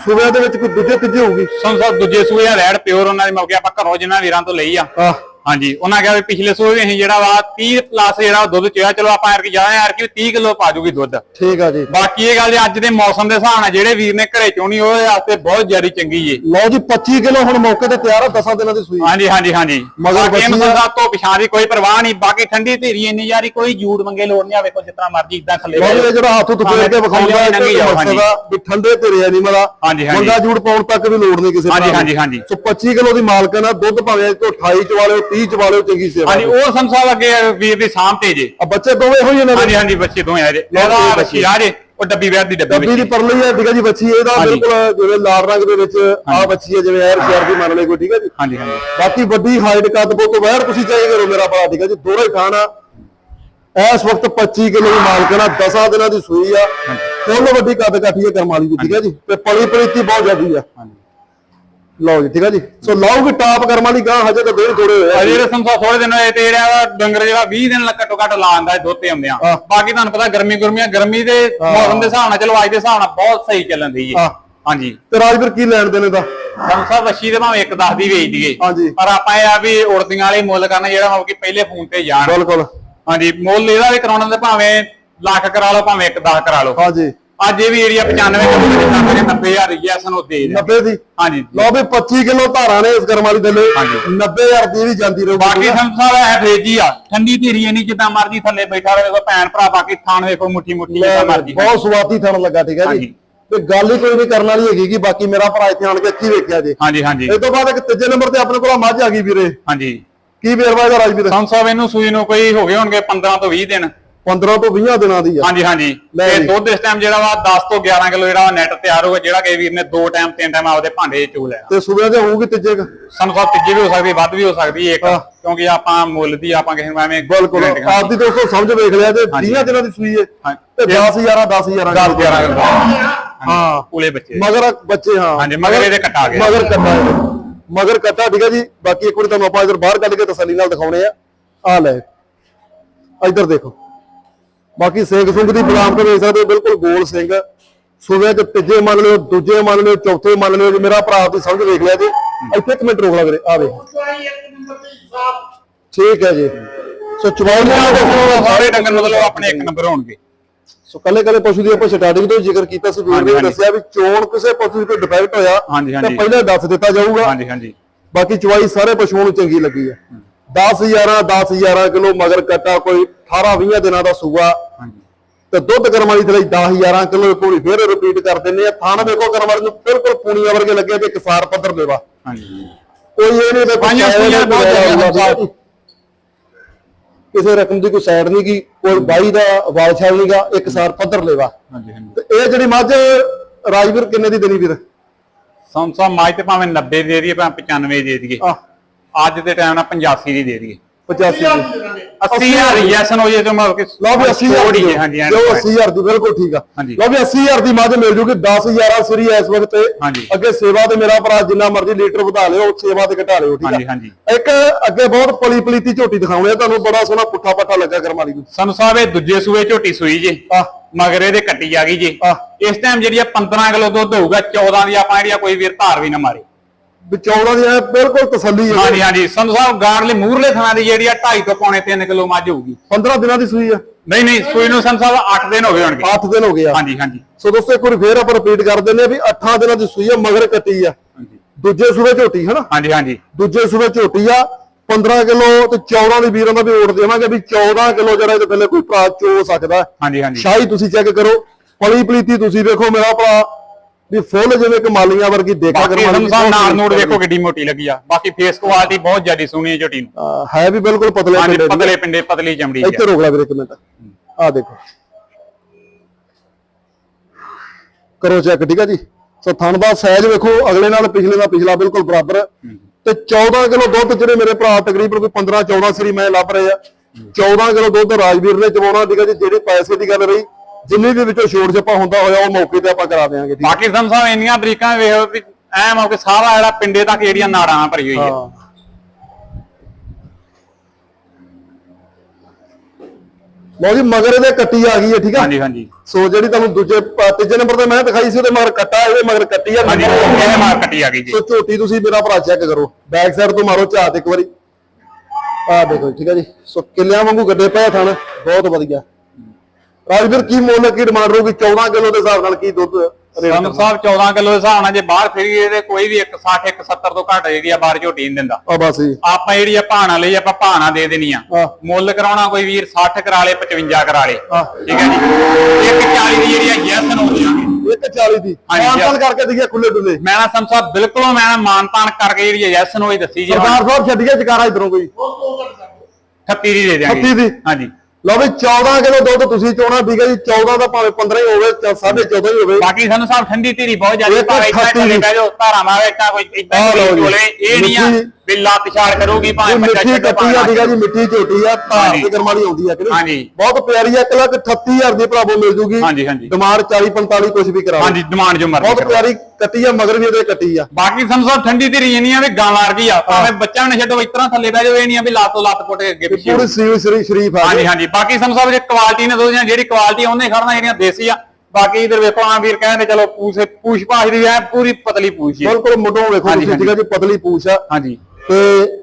ਸੁਬਿਆਂ ਦੇ ਵਿੱਚ ਕੋਈ ਦੂਜੇ ਤੀਜੇ ਹੋਊਗੀ? ਸਾਹਿਬ ਦੂਜੇ ਸੂਏ ਆ ਰੈਡ ਪਿਓਰ ਉਹਨਾਂ ਦੀ ਮੌਕੇ ਆਪਾਂ ਘਰੋਂ ਜਿਨ੍ਹਾਂ ਵੀਰਾਂ ਤੋਂ ਲਈ ਆ। ਆਹ। ਹਾਂਜੀ ਉਹਨਾਂ ਕਿਹਾ ਵੀ ਪਿਛਲੇ ਸੂਏ ਵੀ ਅਸੀਂ ਜਿਹੜਾ ਵਾ 30 ਪਲੱਸ ਜਿਹੜਾ ਦੁੱਧ ਚੋਇਆ ਚਲੋ ਆਪਾਂ ਯਾਰ ਕਿ ਜ਼ਿਆਦਾ ਯਾਰ ਕਿ 30 ਕਿਲੋ ਪਾ ਜੂਗੀ ਦੁੱਧ ਠੀਕ ਆ ਜੀ ਬਾਕੀ ਇਹ ਗੱਲ ਜੇ ਅੱਜ ਦੇ ਮੌਸਮ ਦੇ ਹਿਸਾਬ ਨਾਲ ਜਿਹੜੇ ਵੀਰ ਨੇ ਘਰੇ ਚੋਣੀ ਉਹਦੇ ਵਾਸਤੇ ਬਹੁਤ ਜ਼ਿਆਦਾ ਚੰਗੀ ਏ ਲਓ ਜੀ 25 ਕਿਲੋ ਹੁਣ ਮੌਕੇ ਤੇ ਤਿਆਰ ਆ 10 ਦਿਨਾਂ ਦੀ ਸੂਈ ਹਾਂਜੀ ਹਾਂਜੀ ਹਾਂਜੀ ਮਗਰ ਬੱਚੀ। ਸੰਸਾਰ ਤੋਂ ਪਛਾਣ ਦੀ ਕੋਈ ਪਰਵਾਹ ਨਹੀਂ ਬਾਕੀ ਠੰਡੀ ਧੀਰੀ ਇੰਨੀ ਯਾਰੀ ਕੋਈ ਜੂੜ ਮੰਗੇ ਲੋੜ ਨਹੀਂ ਆ ਵੇਖੋ ਜਿਤਨਾ ਮਰਜ਼ੀ ਇਦਾਂ ਥੱਲੇ ਲਓ ਜੀ ਜਿਹੜਾ ਹੱਥ ਉੱਤੇ ਫੇਰ ਕੇ ਵਿਖਾਉਂਦਾ ਹੈ ਵੀ ਠੰਡੇ ਧਿਰੇ ਐਨੀਮਲ ਆ ਹਾਂਜੀ, ਹਾਂਜੀ। ਬੰਦਾ ਜੂੜ ਪਾਉਣ ਤੱਕ ਵੀ ਲੋੜ ਨਹੀਂ ਕਿਸੇ ਹਾਂਜੀ। ਹਾਂਜੀ, ਹਾਂਜੀ। ਸੋ 25 ਕਿਲੋ ਦੀ ਮਾਲਕਨ ਆ ਦੁੱਧ ਭਾਵੇਂ ਤੋਂ 28 ਚਵਾ ਲਿਓ 30 ਚਵਾ ਲਿਓ ਚੰਗੀ ਸੇਵਾ ਹਾਂਜੀ ਉਹ ਸੰਸਾਰ ਅੱਗੇ ਵੀਰ ਦੀ ਸਾਂਭ ਤੇ ਜੇ। ਆ ਬੱਚੇ ਦੋਵੇਂ ਹੋਈ ਇਹਨਾਂ ਹਾਂਜੀ ਹਾਂਜੀ ਬੱਚੇ ਦੋਵੇਂ ਆ ਜੇ। ਇਹਦਾ ਬੱਚੇ। ਆ ਜੇ ਉਹ ਡੱਬੀ ਵੈਰ ਦੀ ਡੱਬੀ ਡੱਬੀ ਦੀ ਪਰਲੀ ਹੈ ਠੀਕ ਹੈ ਜੀ ਬੱਚੀ ਇਹਦਾ। ਬਿਲਕੁਲ ਜਿਵੇਂ ਲਾਲ ਰੰਗ ਦੇ ਵਿੱਚ ਆ ਬੱਚੀ ਹੈ ਜਿਵੇਂ ਐਰ ਸ਼ੇਰ ਦੀ ਮੰਨ ਲਈ ਕੋਈ ਠੀਕ ਹੈ ਜੀ? ਹਾਂਜੀ ਹਾਂਜੀ। ਬਾਕੀ ਵੱਡੀ ਹਾਈਟ ਕੱਦ ਬੋ ਤੋਂ ਬਾਹਰ ਤੁਸੀਂ ਚਾਹੇ ਕਰੋ ਮੇਰਾ ਭਰਾ ਠੀਕ ਹੈ ਜੀ? ਦੋਵੇਂ ਖਾਣਾ। ਇਸ ਵਕਤ 25 ਕਿਲੋ ਦੀ ਮਾਲਕਣਾ 10 ਦਿਨਾਂ ਦੀ ਸੂਈ ਆ। ਫੁੱਲ ਵੱਡੀ ਕੱਦ ਕਾਠੀ ਹੈ ਕਰਮ ਵਾਲੀ ਦੀ ਠੀਕ ਹੈ ਜੀ? ਤੇ ਪਲੀ ਪਲੀਤੀ ਬਹੁਤ ਜ਼ਿਆਦੀ ਆ। ਹਾਂਜੀ। ਲਓ ਜੀ ਠੀਕ ਹੈ ਜੀ? ਸੋ ਲਾਓਗੇ ਟਾਪ ਕਰਮ ਵਾਲੀ ਗਾਂ ਹਜੇ ਤਾਂ ਦੇਰ ਥੋੜੇ ਹੋਏ ਆ। ਅਜੇ ਸੰਸਾ ਥੋੜੇ ਦਿਨ ਹੋਏ ਤੇ ਜਿਹੜਾ ਵਾ ਡੰਗਰ ਜਿਹੜਾ 20 ਦਿਨ ਲੱਗ ਘੱਟੋ ਘੱਟ ਲਾਉਂਦਾ ਹੈ ਦੋਤੇ ਆਉਂਦੇ ਆ ਹਾਂ। ਬਾਕੀ ਤੁਹਾਨੂੰ ਪਤਾ ਗਰਮੀ ਗੁਰਮੀਆਂ ਗਰਮੀ ਦੇ ਮੌਸਮ ਦੇ ਹਿਸਾਬ ਨਾਲ ਚਲੋ ਅੱਜ ਦੇ ਹਿਸਾਬ ਨਾਲ ਬਹੁਤ ਸਹੀ ਚੱਲਣ ਦੀ ਜੀ। ਹਾਂ। ਹਾਂਜੀ। ਤੇ ਰਾਜਵੀਰ ਕੀ ਲੈਣ ਦੇਣੇ ਦਾ? ਸੰਸਾ ਵੱਛੀ ਦੇ ਭਾਵੇਂ ਇੱਕ 10 ਦੀ ਵੇਚ ਦਈਏ। ਹਾਂਜੀ। ਪਰ ਆਪਾਂ ਇਹ ਆ ਵੀ ਉੜਦੀਆਂ ਵਾਲੇ ਮੁੱਲ ਕਰਨਾ ਜਿਹੜਾ ਹੋ ਕਿ ਪਹਿਲੇ ਫੋਨ ਤੇ ਜਾਣ। ਬਿਲਕੁਲ। ਹਾਂਜੀ ਮੁੱਲ ਇਹਦਾ ਵੀ ਕਰਾਉਣਾ ਤੇ ਭਾਵੇਂ ਲੱਖ ਕਰਾ ਲਓ ਭਾਵੇਂ ਇੱਕ 10 ਕਰਾ ਲਓ। ਹਾਂਜੀ। ਅੱਜ ਇਹ ਵੀ ਏਰੀਆ 95 ਕਿਲੋ ਦੇ ਸਾਹਮਣੇ 90000 ਰੁਪਇਆ ਸਾਨੂੰ ਦੇ ਦੇ 90 ਦੀ? ਹਾਂਜੀ। ਲਓ ਵੀ 25 ਕਿਲੋ ਧਾਰਾਂ ਨੇ ਇਸ ਕਰਮ ਵਾਲੀ ਦੇ ਲਈ ਹਾਂਜੀ। 90000 ਦੀ ਵੀ ਜਾਂਦੀ ਰਹੂਗੀ ਬਾਕੀ ਸੰਸਾਰ ਹੈ ਫਰੇਜੀ ਆ। ਠੰਡੀ ਧੀਰੀ ਨਹੀਂ ਜਿੱਦਾਂ ਮਰਜ਼ੀ ਥੱਲੇ ਬੈਠਾ ਰਹੇ ਕੋਈ ਭੈਣ ਭਰਾ ਬਾਕੀ ਥਾਣ ਵੇਖੋ ਮੁੱਠੀ ਮੁੱਠੀ ਜਿੱਦਾਂ ਮਰਜ਼ੀ। ਬਹੁਤ ਸਵਾਦੀ ਥਣ ਲੱਗਾ ਠੀਕ ਹੈ ਜੀ। ਹਾਂਜੀ। ਤੇ ਗੱਲ ਹੀ ਕੋਈ ਨਹੀਂ ਕਰਨ ਵਾਲੀ ਹੈਗੀ ਕਿ ਬਾਕੀ ਮੇਰਾ ਭਰਾ ਇੱਥੇ ਆਣ ਕੇ ਅੱਖੀ ਵੇਖਿਆ ਜੀ। ਹਾਂਜੀ ਹਾਂਜੀ। ਇਸ ਤੋਂ ਬਾਅਦ ਇੱਕ ਤੀਜੇ ਨੰਬਰ ਤੇ ਆਪਣੇ ਕੋਲ ਮੱਝ ਆ ਗਈ ਵੀਰੇ। ਹਾਂਜੀ। ਕੀ ਵੇਰਵਾ ਇਹਦਾ ਰਾਜਵੀਰ ਸੰਸਾਰ ਇਹਨੂੰ ਸੂਈ ਨੂੰ ਕੋਈ ਹੋ ਗਏ ਹੋਣਗੇ 15 ਤੋਂ 20 ਦਿਨ। 15 ਤੋਂ 20 ਦਿਨਾਂ ਦੀ ਆ ਹਾਂਜੀ ਹਾਂਜੀ ਲੈ ਤੇ ਜੀ। ਦੁੱਧ ਇਸ ਟਾਈਮ ਜਿਹੜਾ ਵਾ 10 ਤੋਂ 11 ਕਿਲੋ ਜਿਹੜਾ ਨੈਟ ਤਿਆਰ ਹੋਊਗਾ ਜਿਹੜਾ ਕਿ ਵੀਰ ਨੇ ਦੋ ਟਾਈਮ ਤਿੰਨ ਟਾਈਮ ਆਪਦੇ ਭਾਂਡੇ 'ਚ ਚੋ ਲੈਣਾ ਤੇ ਸੂਬਿਆਂ 'ਚ ਹੋਊਗੀ ਤੀਜੇ ਕੁ? ਸਾਨੂੰ ਸਭ ਤੀਜੀ ਵੀ ਹੋ ਸਕਦੀ ਵੱਧ ਵੀ ਹੋ ਸਕਦੀ ਇੱਕ। ਕਿਉਂਕਿ ਆਪਾਂ ਮੁੱਲ ਦੀ ਆਪਾਂ ਕਿਸੇ ਨੂੰ ਐਵੇਂ ਬਿਲਕੁਲ guarantee ਖਾਣੀ। ਆਪ ਦੀ ਦੋਸਤੋ ਸਮਝ ਵੇਖ ਲਿਆ ਤੇ ਹਾਂਜੀ। 20 ਦਿਨਾਂ ਦੀ ਸੂਈ ਹੈ ਹਾਂ। ਤੇ 10000 10000 10 11 ਕਿਲੋ ਹਾਂ ਪੂਲੇ ਬੱਚੇ ਮਗਰ ਬੱਚੇ ਹਾਂ ਹਾਂਜੀ, ਮਗਰ ਇਹਦੇ ਕੱਟਾ ਆ ਗਿਆ। ਮਗਰ ਕੱਟਾ ਹੈ। ਮਗਰ ਕੱਟਾ ਠੀਕ ਹੈ ਜੀ ਬਾਕੀ ਇੱਕ ਵਾਰੀ ਤੁਹਾਨੂੰ ਆਪਾਂ ਇਧਰ ਬਾਹਰ ਕੱਢ ਕੇ ਤਸੱਲੀ ਨਾਲ ਦਿਖਾਉਣੇ ਆ ਆ ਲੈ ਇਧਰ ਦੇਖੋ ਬਾਕੀ ਸਿੰਘ ਸੁੰਗ ਦੀ ਬਲਾਮ ਤੇ ਵੇਖ ਸਕਦੇ ਹੋ ਬਿਲਕੁਲ ਗੋਲ ਸਿੰਘ। ਸੂਬੇ ਚ ਤੀਜੇ ਮੰਨ ਲਿਓ ਦੂਜੇ ਮੰਨ ਲਿਓ ਚੌਥੇ ਮੰਨ ਲਿਓ ਜੀ ਮੇਰਾ ਭਰਾ ਤੁਸੀਂ ਸਮਝ ਵੇਖ ਲਿਆ ਜੀ ਇੱਥੇ ਇੱਕ ਮਿੰਟ ਰੋਕ ਲਾ ਵੀਰੇ ਆ ਠੀਕ ਹੈ ਜੀ। ਸੋ ਚਵਾਈਆਂ ਦੇਖੋ ਸਾਰੇ ਡੰਗਰ ਮਤਲਬ ਆਪਣੇ ਇੱਕ ਨੰਬਰ ਹੋਣਗੇ। ਸੋ ਕੱਲੇ ਕੱਲੇ ਪਸ਼ੂ ਦੀ ਆਪਾਂ ਸਟਾਰਟਿੰਗ ਤੋਂ ਜ਼ਿਕਰ ਕੀਤਾ ਸੀ ਵੀਰ ਨੇ। ਦੱਸਿਆ ਵੀ ਚੋਣ ਕਿਸੇ ਪਸ਼ੂ ਦੀ ਕੋਈ ਡਿਫੈਕਟ ਹੋਇਆ। ਤਾਂ ਪਹਿਲਾਂ ਦੱਸ ਦਿੱਤਾ ਜਾਊਗਾ। ਹਾਂਜੀ ਹਾਂਜੀ। ਬਾਕੀ ਚਵਾਈ ਸਾਰੇ ਪਸ਼ੂਆਂ ਨੂੰ ਚੰਗੀ ਲੱਗੀ ਹੈ। 10 11 10 11 ਕਿਲੋ ਮਗਰ ਕੱਟਾ ਕੋਈ 18 20 ਦਿਨਾਂ ਦਾ ਸੂਆ। ਹਾਂਜੀ। ਤੇ ਦੁੱਧ ਕਰਮ ਵਾਲੀ ਤੇ ਲਈ 10 11 ਕਿਲੋ ਪੂਰੀ ਫੇਰ ਰਿਪੀਟ ਕਰ ਦਿੰਨੇ ਆ। ਥਾਣ ਵੇਖੋ ਕਰਮ ਵਾਲੀ ਨੂੰ ਬਿਲਕੁਲ ਪੂਣੀਆਂ ਵਰਗੇ ਲੱਗੇ ਤੇ ਕਿਸਾਰ ਪੱਧਰ ਦੇਵਾ ਹਾਂਜੀ। ਕੋਈ ਇਹ ਨਹੀਂ ਵੀ ਪਾਈਆਂ ਪੂਈਆਂ ਬਹੁਤ ਜ਼ਿਆਦਾ। ਕਿਸੇ ਰਕਮ ਦੀ ਕੋਈ ਸਾਈਡ ਨਹੀਂ ਕੀ ਕੋਈ ਬਾਈ ਦਾ ਵਾਲ ਛਾਲ ਨਹੀਂਗਾ ਇੱਕ ਸਾਰ ਪੱਧਰ ਲੈਵਾ ਹਾਂਜੀ ਹਾਂਜੀ। ਤੇ ਇਹ ਜਿਹੜੀ ਮੱਝ ਰਾਜਵੀਰ ਕਿੰਨੇ ਦੀ ਦੇਣੀ ਵੀਰ? ਸੰਸਾ ਮਾਜ ਤੇ ਭਾਵੇਂ 90 ਦੇ ਦਈਏ ਭਾਵੇਂ 95 ਦੇ ਦਈਏ। ਆ ਅੱਜ ਦੇ ਟਾਈਮ ਨਾਲ 85 ਦੀ ਦੇ ਦਈਏ। 85 ਦੀ। 80000 ਯੈਸਨ ਹੋ ਜੇ ਤੇ ਮਤਲਬ ਕਿ ਲਓ ਵੀ 80000 ਛੋੜ ਹੀ ਦੀ ਹਾਂਜੀ ਜੋ ਹਾਂਜੀ 80000 ਦੀ ਬਿਲਕੁਲ ਠੀਕ ਆ। ਹਾਂਜੀ। ਲਓ ਵੀ 80000 ਦੀ ਮੱਝ ਮਿਲ ਜੂਗੀ 10000 ਸਰੀ ਇਸ ਵਕਤ ਤੇ। ਅੱਗੇ ਸੇਵਾ ਤੇ ਮੇਰਾ ਭਰਾ ਜਿੰਨਾ ਮਰਜ਼ੀ ਲੀਟਰ ਵਧਾ ਲਿਓ ਸੇਵਾ ਤੇ ਘਟਾ ਲਿਓ ਠੀਕ ਆ। ਹਾਂਜੀ ਇੱਕ ਅੱਗੇ ਬਹੁਤ ਪਲੀ ਪਲੀਤੀ ਝੋਟੀ ਦਿਖਾਉਣੇ ਆ ਤੁਹਾਨੂੰ ਬੜਾ ਸੋਹਣਾ ਪੁੱਠਾ ਪੱਠਾ ਲੱਗਾ ਕਰਮ ਵਾਲੀ ਨੂੰ ਸਾਨੂੰ ਸਾਹਿਬ ਇਹ ਦੂਜੇ ਸੂਏ ਝੋਟੀ ਸੂਈ ਜੇ ਮਗਰ ਇਹਦੇ ਕੱਟੀ ਆ ਗਈ ਜੇ। ਇਸ ਟਾਈਮ ਜਿਹੜੀ ਆ 15 ਕਿਲੋ ਦੁੱਧ ਹੋਊਗਾ 14 ਦੀ ਆਪਾਂ ਜਿਹੜੀ ਕੋਈ ਵੀਰ ਧਾਰ ਵੀ ਨਾ ਮਾਰੇ। ਵਿਚੌੜਾ ਦੀ ਐਂ ਬਿਲਕੁਲ ਤਸੱਲੀ ਹੈ। ਹਾਂਜੀ ਹਾਂਜੀ। ਸਾਨੂੰ ਸਾਹਿਬ ਗਾਰਲੇ ਮੂਰਲੇ ਥਾਂ ਦੀ ਜਿਹੜੀ ਆ 2.5 ਤੋਂ ਪੌਣੇ 3 ਕਿਲੋ ਮੱਝ ਹੋਊਗੀ। 15 ਦਿਨਾਂ ਦੀ ਸੂਈ ਆ। ਨਹੀਂ ਨਹੀਂ ਸੂਈ ਨੂੰ ਸਾਨੂੰ ਸਾਹਿਬ 8 ਦਿਨ ਹੋ ਗਏ ਹੋਣਗੇ। 8 ਦਿਨ ਹੋ ਗਏ ਆ। ਹਾਂਜੀ ਹਾਂਜੀ। ਸੋ ਦੋਸਤੋ ਇੱਕ ਵਾਰੀ ਫੇਰ ਆਪਾਂ ਰਿਪੀਟ ਕਰ ਦਿੰਦੇ ਆ ਵੀ 8 ਦਿਨਾਂ ਦੀ ਸੂਈ ਆ ਮਗਰ ਕੱਟੀ ਆ। ਹਾਂਜੀ। ਦੂਜੇ ਸੂਬੇ ਝੋਟੀ ਹਨਾ? ਹਾਂਜੀ ਹਾਂਜੀ। ਦੂਜੇ ਸੂਬੇ ਝੋਟੀ ਆ 15 ਕਿਲੋ ਤੇ 14 ਦੀ ਵੀਰਾਂ ਦਾ ਵੀ ਓਟ ਦੇਵਾਂਗੇ ਵੀ 14 ਕਿਲੋ ਜਿਹੜਾ ਇਹਦੇ ਪਹਿਲੇ ਕੋਈ ਭਰਾ ਚੋ ਸਕਦਾ। ਹਾਂਜੀ ਹਾਂਜੀ। ਸ਼ਾਹੀ ਤੁਸੀਂ ਚੈੱਕ ਕਰੋ ਪਲੀ ਪਲੀਤੀ ਤੁਸੀਂ ਵੇਖੋ ਮੇਰਾ ਭਰਾ। ਵੀ ਫੁੱਲ ਜਿਵੇਂ ਕਮਾਲੀਆਂ ਵਰਗੀ ਦੇਖਾ ਬਾਕੀ ਸਾਨੂੰ ਸਾਹਿਬ ਨਾਲ ਨੂੜ ਵੇਖੋ ਕਿੱਡੀ ਮੋਟੀ ਲੱਗੀ ਆ। ਬਾਕੀ ਫੇਸ ਕੁਆਲਿਟੀ ਬਹੁਤ ਜ਼ਿਆਦਾ ਸੋਹਣੀ ਹੈ ਝੋਟੀ ਨੂੰ। ਅਹ ਹੈ ਵੀ ਬਿਲਕੁਲ ਪਤਲੇ ਹਾਂਜੀ ਪਿੰਡੇ। ਪਤਲੇ ਪਿੰਡੇ ਪਤਲੀ ਚਮੜੀ ਇੱਥੇ ਰੋਕ ਲੈ ਵੀਰੇ ਇੱਕ ਮਿੰਟ। ਆ ਦੇਖੋ। ਕਰੋ ਚੈੱਕ ਠੀਕ ਆ ਜੀ? ਸੋ ਥਣ ਦਾ ਸਾਈਜ਼ ਵੇਖੋ ਅਗਲੇ ਨਾਲ ਪਿਛਲੇ ਦਾ ਪਿਛਲਾ ਬਿਲਕੁਲ ਬਰਾਬਰ। ਤੇ 14 ਕਿਲੋ ਦੁੱਧ ਜਿਹੜੇ ਮੇਰੇ ਭਰਾ ਤਕਰੀਬਨ ਕੋਈ 15 14 ਸਰੀ ਮੈਂ ਲੱਭ ਰਹੇ ਆ। 14 ਕਿਲੋ ਦੁੱਧ ਰਾਜਵੀਰ ਨੇ ਚਵਾਉਣਾ ਠੀਕ ਆ ਜੀ? ਜਿਹੜੀ ਪੈਸੇ ਦੀ ਗੱਲ ਰਹੀ ਜਿੰਨੀ ਦੇ ਵਿੱਚੋਂ ਛੋੜ ਜੱਪਾ ਹੁੰਦਾ ਹੋਇਆ ਉਹ ਮੌਕੇ ਤੇ ਆਪਾਂ ਕਰਾ ਦੇਵਾਂਗੇ ਠੀਕ ਆ? ਬਾਕੀ ਸਾਹਿਬ ਇੰਨੀਆਂ ਬਰੀਕਾਂ ਵੇਖੋ ਵੀ ਐ ਮੌਕੇ ਸਾਰਾ ਜਿਹੜਾ ਪਿੰਡੇ ਤੱਕ ਜਿਹੜੀਆਂ ਨਾੜਾਂ ਭਰੀ ਹੋਈ ਹੈ। ਹਾਂ। ਲਓ ਜੀ ਮਗਰ ਇਹਦੇ ਕੱਟੀ ਆ ਗਈ ਹੈ ਠੀਕ ਆ ਹਾਂਜੀ ਹਾਂਜੀ। ਸੋ ਜਿਹੜੀ ਤੁਹਾਨੂੰ ਦੂਜੇ ਤੀਜੇ ਨੰਬਰ ਤੇ ਮੈਂ ਦਿਖਾਈ ਸੀ ਉਹਦੇ ਮਗਰ ਕੱਟਾ ਇਹਦੇ ਮਗਰ ਕੱਟੀ ਆ। ਹਾਂਜੀ ਇਹਦੇ ਮਾਰ ਕੱਟੀ ਆ ਗਈ ਜੀ? ਸੋ ਝੋਟੀ ਤੁਸੀਂ ਮੇਰਾ ਭਰਾ ਚੈੱਕ ਕਰੋ। ਬੈਕ ਸਾਈਡ ਤੋਂ ਮਾਰੋ ਝਾਤ ਇੱਕ ਵਾਰੀ। ਆਹ ਦੇਖੋ ਠੀਕ ਹੈ ਜੀ। ਸੋ ਕਿੱਲਿਆਂ ਵਾਂਗੂ ਗੱਡੇ ਪਏ ਥਣ। ਬਹੁਤ ਵਧੀਆ। ਰਾਜਵੀਰ ਕੀ ਮੁੱਲ ਕੀ ਡਿਮਾਂਡ ਰਹੂਗੀ? 14 ਕਿਲੋ ਦੇ ਹਿਸਾਬ ਨਾਲ ਕੀ ਦੁੱਧ ਸਾਨੂੰ ਸਾਹਿਬ 14 ਕਿਲੋ ਦੇ ਹਿਸਾਬ ਨਾਲ ਜੇ ਬਾਹਰ ਫਿਰੀਏ ਤੇ ਕੋਈ ਵੀ 160 170 ਤੋਂ ਘੱਟ ਜਿਹੜੀ ਆ ਬਾਹਰ ਝੋਟੀ ਨਹੀਂ ਦਿੰਦਾ। ਆ ਬਸ ਜੀ। ਆਪਾਂ ਜਿਹੜੀ ਆ ਭਾਣਾ ਲਈ ਆਪਾਂ ਭਾਣਾ ਦੇ ਦੇਣੀ ਆ। ਮੁੱਲ ਕਰਾਉਣਾ ਕੋਈ ਵੀਰ 60 ਕਰਾ ਲੇ 55 ਕਰਾ ਲੇ ਠੀਕ ਹੈ ਜੀ? ਇੱਕ 40 ਦੀ ਜਿਹੜੀ ਆ ਯੈਸ ਹੋ ਜਾਣਗੇ ਇੱਕ 40 ਦੀ। ਮਾਨਤਾਨ ਕਰਕੇ ਦਈਏ ਖੁੱਲੇ ਡੁੱਲੇ ਮੈਂ ਨਾ ਸਾਹਿਬ ਬਿਲਕੁਲ ਮੈਂ ਨਾ ਮਾਨਤਾਨ ਕਰਕੇ ਜਿਹੜੀ ਯੈਸ ਨੂੰ ਹੀ ਦੱਸੀ ਜੀ। ਸਰਦਾਰ ਸਾਹਿਬ ਛੱਡੀਏ ਜਕਾਰਾ ਇਧਰੋਂ ਕੋਈ। 38 ਦੀ ਦੇ ਦਿਆਂਗੇ। 38 ਦੀ। ਹਾਂਜੀ ਲਓ ਵੀ 14 ਕਿਲੋ ਦੁੱਧ ਤੁਸੀਂ ਚੋਣਾ ਠੀਕ ਹੈ ਜੀ 14 ਦਾ ਭਾਵੇਂ 15 ਹੀ ਹੋਵੇ ਜਾਂ 14.5 ਹੀ ਹੋਵੇ ਬਾਕੀ ਸਾਨੂੰ ਸਾਹਿਬ ਠੰਡੀ ਧੀਰੀ ਬਹੁਤ ਜ਼ਿਆਦਾ ਭਾਵੇਂ ਥੱਲੇ ਜੀ। ਬਹਿ ਜਾਓ ਧਾਰਾਂ ਮਾਰੇ ਇੱਦਾਂ ਕੋਈ ਲਓ ਕੋਈ। ਚੋਲੇ ਇਹ ਨਹੀਂ ਆ ਵੀ ਲੱਤ ਛਾੜ ਕਰੂਗੀ ਭਾਵੇਂ ਬੱਚਾ ਮਿੱਠੀ ਛੱਡੋ ਕੱਟੀ ਆ ਠੀਕ ਜੀ ਮਿੱਠੀ ਝੋਟੀ ਆ ਧਾਰ ਹਾਂਜੀ। ਤੇ ਕਰਮਾਲੀ ਆਉਂਦੀ ਆ ਕਿ ਨਹੀਂ? ਹਾਂਜੀ। ਬਹੁਤ ਪਿਆਰੀ ਆ 1 ਲੱਖ 38000 ਦੀ ਭਰਾਵੋ ਮਿਲ ਜੂਗੀ। ਹਾਂਜੀ, ਹਾਂਜੀ। ਡਿਮਾਂਡ 40 45 ਕੁਝ ਵੀ ਕਰਾ ਹਾਂਜੀ ਡਿਮਾਂਡ ਜੋ ਮਰਜ਼ੀ ਬਹੁਤ ਕਰੋ। ਪਿਆਰੀ ਕੱਟੀ ਆ ਮਗਰ ਵੀ ਇਹਦੇ ਕੱਟੀ ਆ। ਬਾਕੀ ਸਾਨੂੰ ਸਾਹਿਬ ਠੰਡੀ ਧੀਰੀ ਇੰਨੀ ਆ ਵੀ ਗਾਂ ਵਰਗੀ ਆ ਭਾਵੇਂ ਬੱਚਾ ਨਾ ਛੱਡੋ ਇਸ ਤਰ੍ਹਾਂ ਥੱਲੇ ਬਹਿ ਜਾਓ ਇਹ ਨਹੀਂ ਆ ਵੀ ਲੱਤ ਤੋਂ ਲੱਤ ਪੁੱਟ ਕੇ ਅੱਗੇ ਪਿੱਛੇ ਪੂਰੀ ਸੀਲ ਸ਼ਰੀ ਸ਼ਰੀਫ ਆ ਹਾਂਜੀ ਜੀ। ਹਾਂਜੀ। ਬਾਕੀ ਸਾਨੂੰ ਸਾਹਿਬ ਜੇ ਕੁਆਲਿਟੀ ਨੇ ਦੋ ਜਿਹੜੀ ਕੁਆਲਿਟੀ ਉਹਨੇ ਖੜਨਾ ਜਿਹੜੀਆਂ ਦੇਸੀ ਆ। ਬਾਕੀ ਇਧਰ ਵੇਖੋ ਆ ਵੀਰ ਕਹਿੰਦੇ ਚਲੋ ਪੂਛ ਪੂਛ ਪਾਛ ਦੀ ਐ ਪੂਰੀ ਪਤਲੀ ਪੂਛ ਹੈ ਬਿਲਕੁਲ ਮੁੱਢੋਂ ਵੇਖੋ ਹਾਂਜੀ, ਤੁਸੀਂ ਠੀਕ ਆ ਜੀ ਪਤਲੀ ਪੂਛ ਆ। ਹਾਂਜੀ। ਤੇ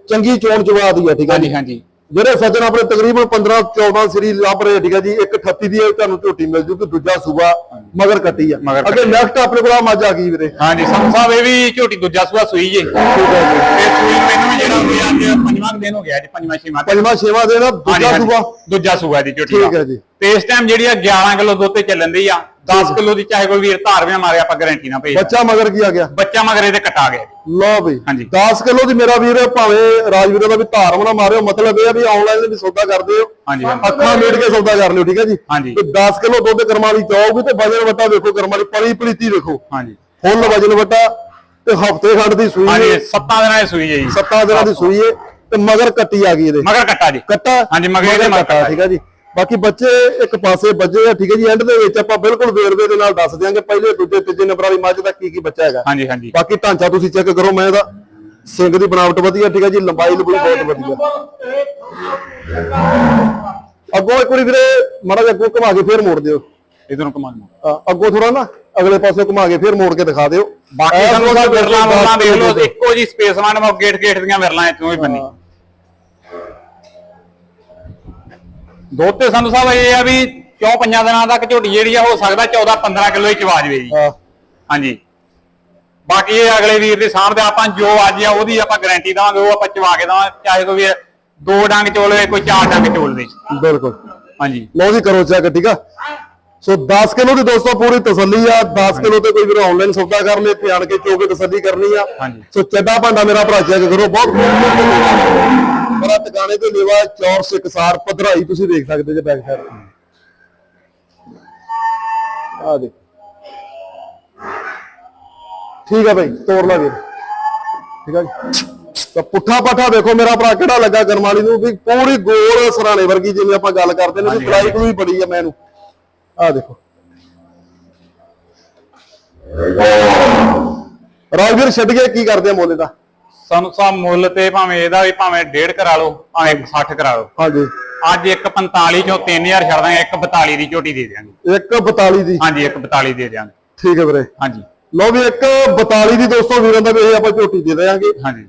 ਚੰਗੀ ਚੋਣ ਜਵਾ ਦੀ ਆ ਠੀਕ ਆ ਹਾਂਜੀ ਜੀ? ਹਾਂਜੀ। ਜਿਹੜੇ ਸੱਜਣ ਆਪਣੇ ਤਕਰੀਬਨ 15 14 ਸਰੀ ਲੱਭ ਰਹੇ ਠੀਕ ਆ ਜੀ? ਇੱਕ 38 ਦੀ ਤੁਹਾਨੂੰ ਝੋਟੀ ਮਿਲ ਜੂਗੀ ਦੂਜਾ ਸੂਆ ਮਗਰ ਕੱਟੀ ਆ। ਅੱਗੇ ਨੈਕਸਟ ਆਪਣੇ ਕੋਲ ਆ ਮੱਝ ਆ ਗਈ ਵੀਰੇ। ਹਾਂਜੀ ਸਾਨੂੰ ਸਾਹਿਬ ਇਹ ਵੀ ਝੋਟੀ ਦੂਜਾ ਸੂਆ ਸੂਈ ਜੇ। ਠੀਕ ਹੈ ਜੀ। ਇਹ ਸੂਈ ਮੈਨੂੰ ਵੀ ਜਿਹੜਾ ਵੀ ਅੱਜ ਪੰਜਵਾਂ ਦਿਨ ਹੋ ਗਿਆ ਜੀ ਪੰਜਵਾਂ ਛੇਵਾਂ। ਪੰਜਵਾਂ ਛੇਵਾਂ ਦਿਨ ਦੂਜਾ। ਸੂਆ। ਦੂਜਾ ਸੂਆ ਦੀ ਝੋਟੀ ਠੀਕ। ਹੈ ਜੀ। ਤੇ ਇਸ ਟਾਈਮ ਜਿਹੜੀ ਆ 11 ਕਿਲੋ ਦੁੱਧ ਤੇ ਚੱਲਣ ਦੀ ਆ। 10 ਕਿਲੋ ਦੀ ਚਾਹੇ ਕੋਈ ਵੀਰ ਧਾਰ ਵੀ ਨਾ ਮਾਰੇ ਆਪਾਂ ਗਾਰੰਟੀ ਨਾ ਭੇਜ ਬੱਚਾ ਮਗਰ ਕੀ ਆ ਗਿਆ? ਬੱਚਾ ਮਗਰੇ ਤੇ ਕਟਾ ਗਿਆ। ਲਓ ਬਈ ਹਾਂਜੀ। 10 ਕਿਲੋ ਦੀ ਮੇਰਾ ਵੀਰ ਭਾਵੇਂ ਰਾਜਵੀਰ ਦਾ ਵੀ ਧਾਰਮ ਨਾ ਮਾਰਿਓ ਮਤਲਬ ਇਹ ਆ ਵੀ ਆਨਲਾਈਨ ਵੀ ਸੌਦਾ ਕਰਦੇ ਹੋ। ਹਾਂਜੀ। ਅੱਖਾਂ ਮੀਟ ਕੇ ਸੌਦਾ ਕਰ ਲਿਓ ਠੀਕ ਹੈ ਜੀ? ਹਾਂਜੀ। ਤੇ 10 ਕਿਲੋ ਦੁੱਧ ਕਰਮਾਂ ਦੀ ਚਾਹੋਗੇ ਤੇ ਵਜਨ ਵਟਾ ਵੇਖੋ ਕਰਮਾਂ ਦੀ ਪਲੀ ਪਲੀਤੀ ਵੇਖੋ। ਹਾਂਜੀ। ਫੁੱਲ ਵਜਨ ਵਟਾ ਤੇ ਹਫ਼ਤੇ ਖੰਡ ਦੀ ਸੂਈ ਹਾਂਜੀ ਹੈ। ਸੱਤਾਂ ਦਿਨਾਂ ਦੀ ਸੂਈ ਹੈ ਜੀ। ਸੱਤਾਂ ਦਿਨਾਂ ਦੀ ਸੂਈ ਹੈ ਤੇ ਮਗਰ ਕੱਟੀ ਆ ਗਈ ਇਹਦੇ। ਮਗਰ ਕੱਟਾ ਜੀ। ਕੱਟਾ? ਹਾਂਜੀ, ਮਗਰ ਇਹਦੇ ਮਗਰ ਠੀਕ ਹੈ ਜੀ? ਬਾਕੀ ਬੱਚੇ ਇੱਕ ਪਾਸੇ ਬੱਜੇ ਆ ਠੀਕ ਹੈ ਜੀ ਐਂਡ ਦੇ ਵਿੱਚ ਆਪਾਂ ਬਿਲਕੁਲ ਵੇਰਵੇ ਦੇ ਨਾਲ ਦੱਸ ਦਿਆਂਗੇ ਪਹਿਲੇ ਦੂਜੇ ਤੀਜੇ ਨੰਬਰ ਵਾਲੀ ਮੱਝ ਦਾ ਕੀ ਕੀ ਬੱਚਾ ਹੈਗਾ। ਹਾਂਜੀ ਹਾਂਜੀ। ਬਾਕੀ ਢਾਂਚਾ ਤੁਸੀਂ ਚੈੱਕ ਕਰੋ ਮੈਂ ਇਹਦਾ ਸਿੰਘ ਦੀ ਬਣਾਵਟ ਵਧੀਆ ਠੀਕ ਹੈ ਜੀ ਲੰਬਾਈ ਲੰਬੂਈ ਬਹੁਤ ਵਧੀਆ। ਅੱਗੋਂ ਇੱਕ ਵਾਰੀ ਵੀਰੇ ਮਾੜਾ ਜਿਹਾ ਅੱਗੋਂ ਘੁਮਾ ਕੇ ਫੇਰ ਮੋੜ ਦਿਓ। ਇਧਰੋਂ ਕਮਾਨ ਅ, ਅੱਗੋਂ ਥੋੜਾ ਨਾ ਅਗਲੇ ਪਾਸੇ ਘੁਮਾ ਕੇ ਫੇਰ ਮੋੜ ਕੇ ਦਿਖਾ ਦਿਓ। ਬਾਕੀ ਸਾਨੂੰ ਦਸ ਵਿਰਲਾ ਦੇਖ ਲਓ ਇੱਕੋ ਜੀ ਸਪੇਸ ਵਾਂ ਮੈਂ ਗੇਟ ਗੇਟ ਦੀਆਂ ਵਿਰਲਾਂ ਇਤੋਂ ਹੀ ਬੰਨੀ। ਦੋ ਤੇ ਸਾਨੂੰ ਸਾਹਿਬ ਇਹ ਆ ਵੀ ਕਿਉਂ ਪੰਜਾਂ ਦਿਨਾਂ ਤੱਕ ਝੋਟੀ ਜਿਹੜੀ ਆ ਹੋ ਸਕਦਾ 14 15 ਕਿਲੋ ਹੀ ਚਵਾ ਜਵੇ ਜੀ। ਹਾਂਜੀ। ਬਾਕੀ ਇਹ ਅਗਲੇ ਵੀਰ ਦੇ ਸਾਹਮਣੇ ਆਪਾਂ ਜੋ ਅੱਜ ਆ ਉਹਦੀ ਆਪਾਂ ਗਾਰੰਟੀ ਦਵਾਂਗੇ ਉਹ ਆਪਾਂ ਚਵਾ ਕੇ ਦਵਾਂਗੇ ਚਾਹੇ ਕੋਈ ਵੀ ਦੋ ਡੰਗ ਚੋਲੇ ਕੋਈ ਚਾਰ ਡੰਗ ਚੋਲ ਦੇ ਬਿਲਕੁਲ। ਹਾਂਜੀ। ਲਓ ਜੀ ਕਰੋ ਚੈੱਕ ਠੀਕ ਆ? ਸੋ 10 ਕਿਲੋ ਦੀ ਦੋਸਤੋ ਪੂਰੀ ਤਸੱਲੀ ਆ 10 ਕਿਲੋ ਤੇ ਕੋਈ ਵੀਰ ਆਨਲਾਈਨ ਸੌਦਾ ਕਰ ਲੇ ਇੱਥੇ ਆਣ ਕੇ ਚੋ ਕੇ ਤਸੱਲੀ ਕਰਨੀ ਆ। ਹਾਂਜੀ। ਸੋ ਚੱਡਾ ਭਾਂਡਾ ਮੇਰਾ ਭਰਾ ਚੈੱਕ ਕਰੋ ਬਹੁਤ ਬੜਾ ਟਿਕਾਣੇ ਤੇ ਲੇਵਾ ਚੌਰ ਸਿਕਸਾਰ ਪਧਰਾਈ ਤੁਸੀਂ ਦੇਖ ਸਕਦੇ ਜੇ ਬੈਕ ਸਾਈਡ ਆ ਦੇ ਠੀਕ ਆ ਭਾਈ ਤੋੜ ਲਾ ਵੀਰ। ਠੀਕ ਜੀ। ਤਾਂ ਪੁੱਠਾ ਪਾਠਾ ਦੇਖੋ ਮੇਰਾ ਭਰਾ ਕਿਹੜਾ ਲੱਗਾ ਕਰਮਾਲੀ ਨੂੰ ਵੀ ਪੂਰੀ ਗੋਲ ਸਰਾਣੇ ਵਰਗੀ ਜਿਵੇਂ ਆਪਾਂ ਗੱਲ ਕਰਦੇ ਨੇ ਵੀ ਕਲਾਈ ਕਲੂਈ ਬੜੀ ਆ ਮੈਨੂੰ। ਆ ਦੇਖੋ। ਰਾਜਵੀਰ ਛੱਡ ਕੇ ਕੀ ਕਰਦੇ ਆ ਮੋਲੇ ਦਾ? ਸਾਨੂੰ ਸਾਹਿਬ ਮੁੱਲ ਤੇ ਭਾਵੇਂ ਇਹਦਾ ਵੀ ਭਾਵੇਂ 1.5 ਕਰਾ ਲਓ ਭਾਵੇਂ 60 ਕਰਾ ਲਓ। ਹਾਂਜੀ। ਅੱਜ 145 ਚੋਂ 3000 ਛੱਡ ਦਾਂਗੇ 142 ਦੀ ਝੋਟੀ ਦੇ ਦਿਆਂਗੇ। 142 ਦੀ। ਹਾਂਜੀ 142 ਦੇ ਦਿਆਂਗੇ। ਠੀਕ ਹੈ ਵੀਰੇ। ਹਾਂਜੀ। ਲਓ ਵੀ 142 ਦੀ ਦੋਸਤੋ ਵੀਰਾਂ ਦਾ ਵੀ ਇਹ ਆਪਾਂ ਝੋਟੀ ਦੇ ਦੇਵਾਂਗੇ ਹਾਂਜੀ।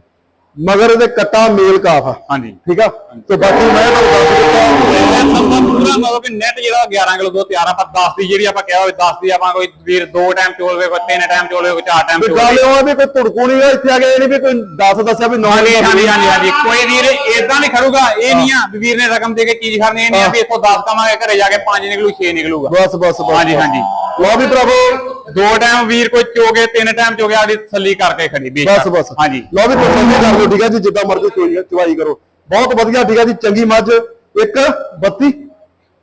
ਮਗਰ ਇਹਦੇ ਕੱਟਾ ਮੇਲ ਕਾਫ ਆ। ਹਾਂਜੀ। ਠੀਕ ਆ? ਤੇ ਬਾਕੀ ਮੈਂ ਤੁਹਾਨੂੰ ਦੱਸ ਦਿੱਤਾ ਪੂਰਾ ਮਤਲਬ ਕਿ ਨੈਟ ਜਿਹੜਾ 11 ਕਿਲੋ ਦੋ ਤਿਆਰ ਆਪਾਂ 10 ਦੀ ਜਿਹੜੀ ਆਪਾਂ ਕਿਹਾ ਹੋਵੇ 10 ਦੀ ਆਪਾਂ ਕੋਈ ਵੀਰ ਦੋ ਟਾਈਮ ਚੋਲਵੇ ਕੋਈ ਤਿੰਨ ਟਾਈਮ ਚੋਲਵੇ ਕੋਈ ਚਾਰ ਟਾਈਮ ਵੀ ਚੋਲਵੇ ਇਹ ਆ ਵੀ ਕੋਈ ਧੁੜਕੂ ਨਹੀਂ ਆ ਇੱਥੇ ਆ ਕੇ ਨਹੀਂ ਵੀ ਕੋਈ 10 ਦੱਸਿਆ ਵੀ 9 ਹਾਂਜੀ ਹਾਂਜੀ ਹਾਂਜੀ ਕੋਈ ਵੀਰ ਇਦਾਂ ਨਹੀਂ ਖੜੂਗਾ ਇਹ ਨਹੀਂ ਆ ਵੀ ਵੀਰ ਨੇ ਰਕਮ ਦੇ ਕੇ ਚੀਜ਼ ਖੜਨੀ ਇਹ ਨਹੀਂ ਆ ਵੀ ਇੱਥੋਂ 10 ਕਮਾਂਗੇ ਘਰੇ ਜਾ ਕੇ 5 ਨਿਕਲੂ 6 ਨਿਕਲੂਗਾ। ਬਸ ਬਸ ਬਸ ਹਾਂਜੀ ਹਾਂਜੀ। ਲਓ ਵੀ ਭਰਾਵੋ ਦੋ ਟਾਈਮ ਵੀਰ ਕੋਈ ਚੋਗੇ ਤਿੰਨ ਟਾਈਮ ਚੋਗੇ ਆਦੀ ਤਸੱਲੀ ਕਰਕੇ ਖੜੀ ਬਸ ਬੇਸ਼ੱਕ। ਬਸ ਹਾਂਜੀ। ਲਓ ਵੀ ਤਸੱਲੀ ਕਰ ਲਓ ਠੀਕ ਹੈ ਜੀ ਜਿੱਦਾਂ ਮਰਜ਼ੀ ਚੋਈ ਚਵਾਈ ਕਰੋ। ਬਹੁਤ ਵਧੀਆ ਠੀਕ ਹੈ ਜੀ ਚੰਗੀ ਮੱਝ ਇੱਕ 32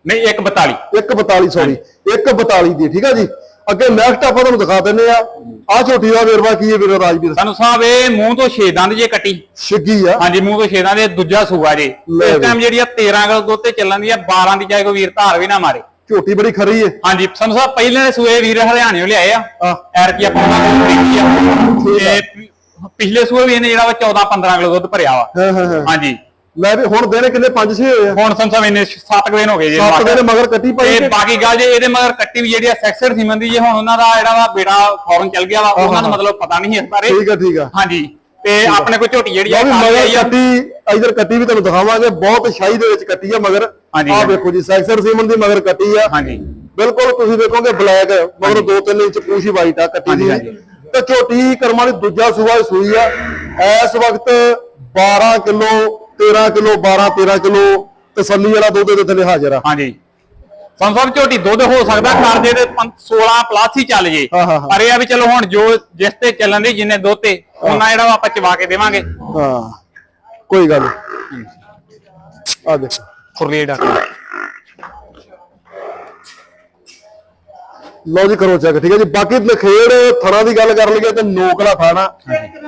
ਨਹੀਂ 142 ਇੱਕ 42 ਸੌਰੀ ਇੱਕ 42 ਦੀ ਠੀਕ ਹੈ ਜੀ। ਅੱਗੇ ਨੈਕਸਟ ਆਪਾਂ ਤੁਹਾਨੂੰ ਦਿਖਾ ਦਿੰਨੇ ਆ ਆ ਝੋਟੀ ਦਾ ਵੇਰਵਾ ਕੀ ਹੈ ਵੀਰ ਰਾਜਵੀਰ? ਸਾਨੂੰ ਸਾਹਿਬ ਇਹ ਮੂੰਹ ਤੋਂ ਛੇ ਦੰਦ ਜੇ ਕੱਟੀ। ਛਿੱਗੀ ਆ। ਹਾਂਜੀ ਮੂੰਹ ਤੋਂ ਛੇ ਦੰਦ ਇਹ ਦੂਜਾ ਸੂਆ ਜੇ। ਲੈ ਇਸ ਵੀ। ਟਾਈਮ ਜਿਹੜੀ ਆ 13 ਕਿਲੋ ਦੁੱਧ ਤੇ ਚੱਲਣ ਦੀ ਆ 12 ਦੀ ਚਾਹੇ ਕੋਈ ਵੀਰ ਧਾਰ ਵੀ ਨਾ ਮਾਰੇ। ਝੋਟੀ ਬੜੀ ਖਰੀ ਹੈ ਹਾਂਜੀ ਸਾਨੂੰ ਸਾਹਿਬ ਪਹਿਲੇ ਦੇ ਸੂਏ ਵੀਰ ਹਰਿਆਣਿਓਂ ਲਿਆਏ ਆ। ਆ ਐਰ ਕੀ ਆਪਾਂ ਉਹਨਾਂ ਕੋਲ ਖਰੀਦੀ ਆ। ਠੀਕ ਆ। ਤੇ ਪਿਛਲੇ ਸੂਏ ਵੀ ਇਹਨੇ ਜਿਹੜਾ ਵਾ 14 15 ਕਿਲੋ ਦੁੱਧ ਭਰਿਆ ਵਾ। ਹਾਂ ਹਾਂ ਹਾਂ। ਹਾਂਜੀ। ਲੈ ਵੀ ਹੁਣ ਦਿਨੇ ਕਿੰਨੇ? 5 6 ਹੋਏ ਆ। ਹੁਣ ਸਾਨੂੰ ਸਾਹਿਬ ਇਹਨੇ 7 ਦਿਨ ਹੋ ਗਏ ਜੀ ਸੱਤ ਦਿਨ ਮਗਰ ਕੱਟੀ ਪਾਈ ਤੇ ਕਿ- ਬਾਕੀ ਗੱਲ ਜੇ ਇਹਦੇ ਮਗਰ ਕੱਟੀ ਵੀ ਜਿਹੜੀ ਆ ਸੈਕਸਡ ਸੀਮਨ ਦੀ ਜੇ ਹੁਣ ਉਹਨਾਂ ਦਾ ਜਿਹੜਾ ਵਾ ਬੇਟਾ ਫੌਰਨ ਚੱਲ ਗਿਆ ਵਾ ਉਹਨਾਂ ਨੂੰ ਮਤਲਬ ਪਤਾ ਨਹੀਂ ਇਸ ਬਾਰੇ। ਠੀਕ ਆ ਠੀਕ ਆ। ਹਾਂਜੀ। ਤੇ ਆਪਣੇ ਕੋਲ ਝੋਟੀ ਜਿਹੜੀ ਆ ਵੀ ਮਗਰ ਕੱਟੀ ਇਧਰ ਕੱਟੀ ਵੀ ਤੁਹਾਨੂੰ ਦਿਖਾਵਾਂਗੇ ਬਹੁਤ ਸ਼ਾਹੀ ਦੇ ਵਿੱਚ ਕੱਟੀ ਆ ਮਗਰ। ਆਹ। ਵੇਖੋ ਜੀ ਸੈਕਸਰ ਸੀਮਨ ਦੀ ਮਗਰ ਕੱਟੀ ਆ। ਹਾਂਜੀ। ਬਿਲਕੁਲ ਤੁਸੀਂ ਵੇਖੋਗੇ ਬਲੈਕ ਮਗਰ 2-3 ਇੰਚ ਪੂਛੀ ਵਾਈਟ ਆ ਕੱਟੀ ਦੀ। ਤੇ ਝੋਟੀ ਕਰਮਾਂ ਦੀ ਦੂਜਾ ਸੂਆ ਸੂਈ ਆ। ਇਸ ਵਕਤ 12 ਕਿਲੋ 13 ਕਿਲੋ 12 13 ਕਿਲੋ ਤਸੱਲੀ ਵਾਲਾ ਦੁੱਧ ਦੇ ਥੱਲੇ ਹਾਜ਼ਰ ਆ। ਹਾਂਜੀ। ਸੰਸਦ ਝੋਟੀ ਦੁੱਧ ਹੋ ਸਕਦਾ ਕਰ ਦੇ ਤੇ 16 ਪਲੱਸ ਹੀ ਚੱਲ ਜੇ। ਪਰ ਇਹ ਆ ਵੀ ਚਲੋ ਹੁਣ ਜੋ ਜਿਸ ਤੇ ਚੱਲਣ ਦੀ ਜਿੰਨੇ ਦੁੱਧ ਤੇ ਉਹਨਾਂ ਜਿਹੜਾ ਆਪਾਂ ਚਵਾ ਕੇ ਦੇਵਾਂਗੇ। ਹਾਂ। ਕੋਈ ਗੱਲ ਆ ਦੇਖ। ਖੁਰਲੀ ਡਾਕਟਰ ਲਓ ਜੀ ਕਰੋ ਚੈੱਕ ਠੀਕ ਹੈ ਜੀ। ਬਾਕੀ ਲਖੇੜ ਥਣਾ ਦੀ ਗੱਲ ਕਰ ਲਈਏ ਤੇ ਨੋਕਲਾ ਥਾਣਾ।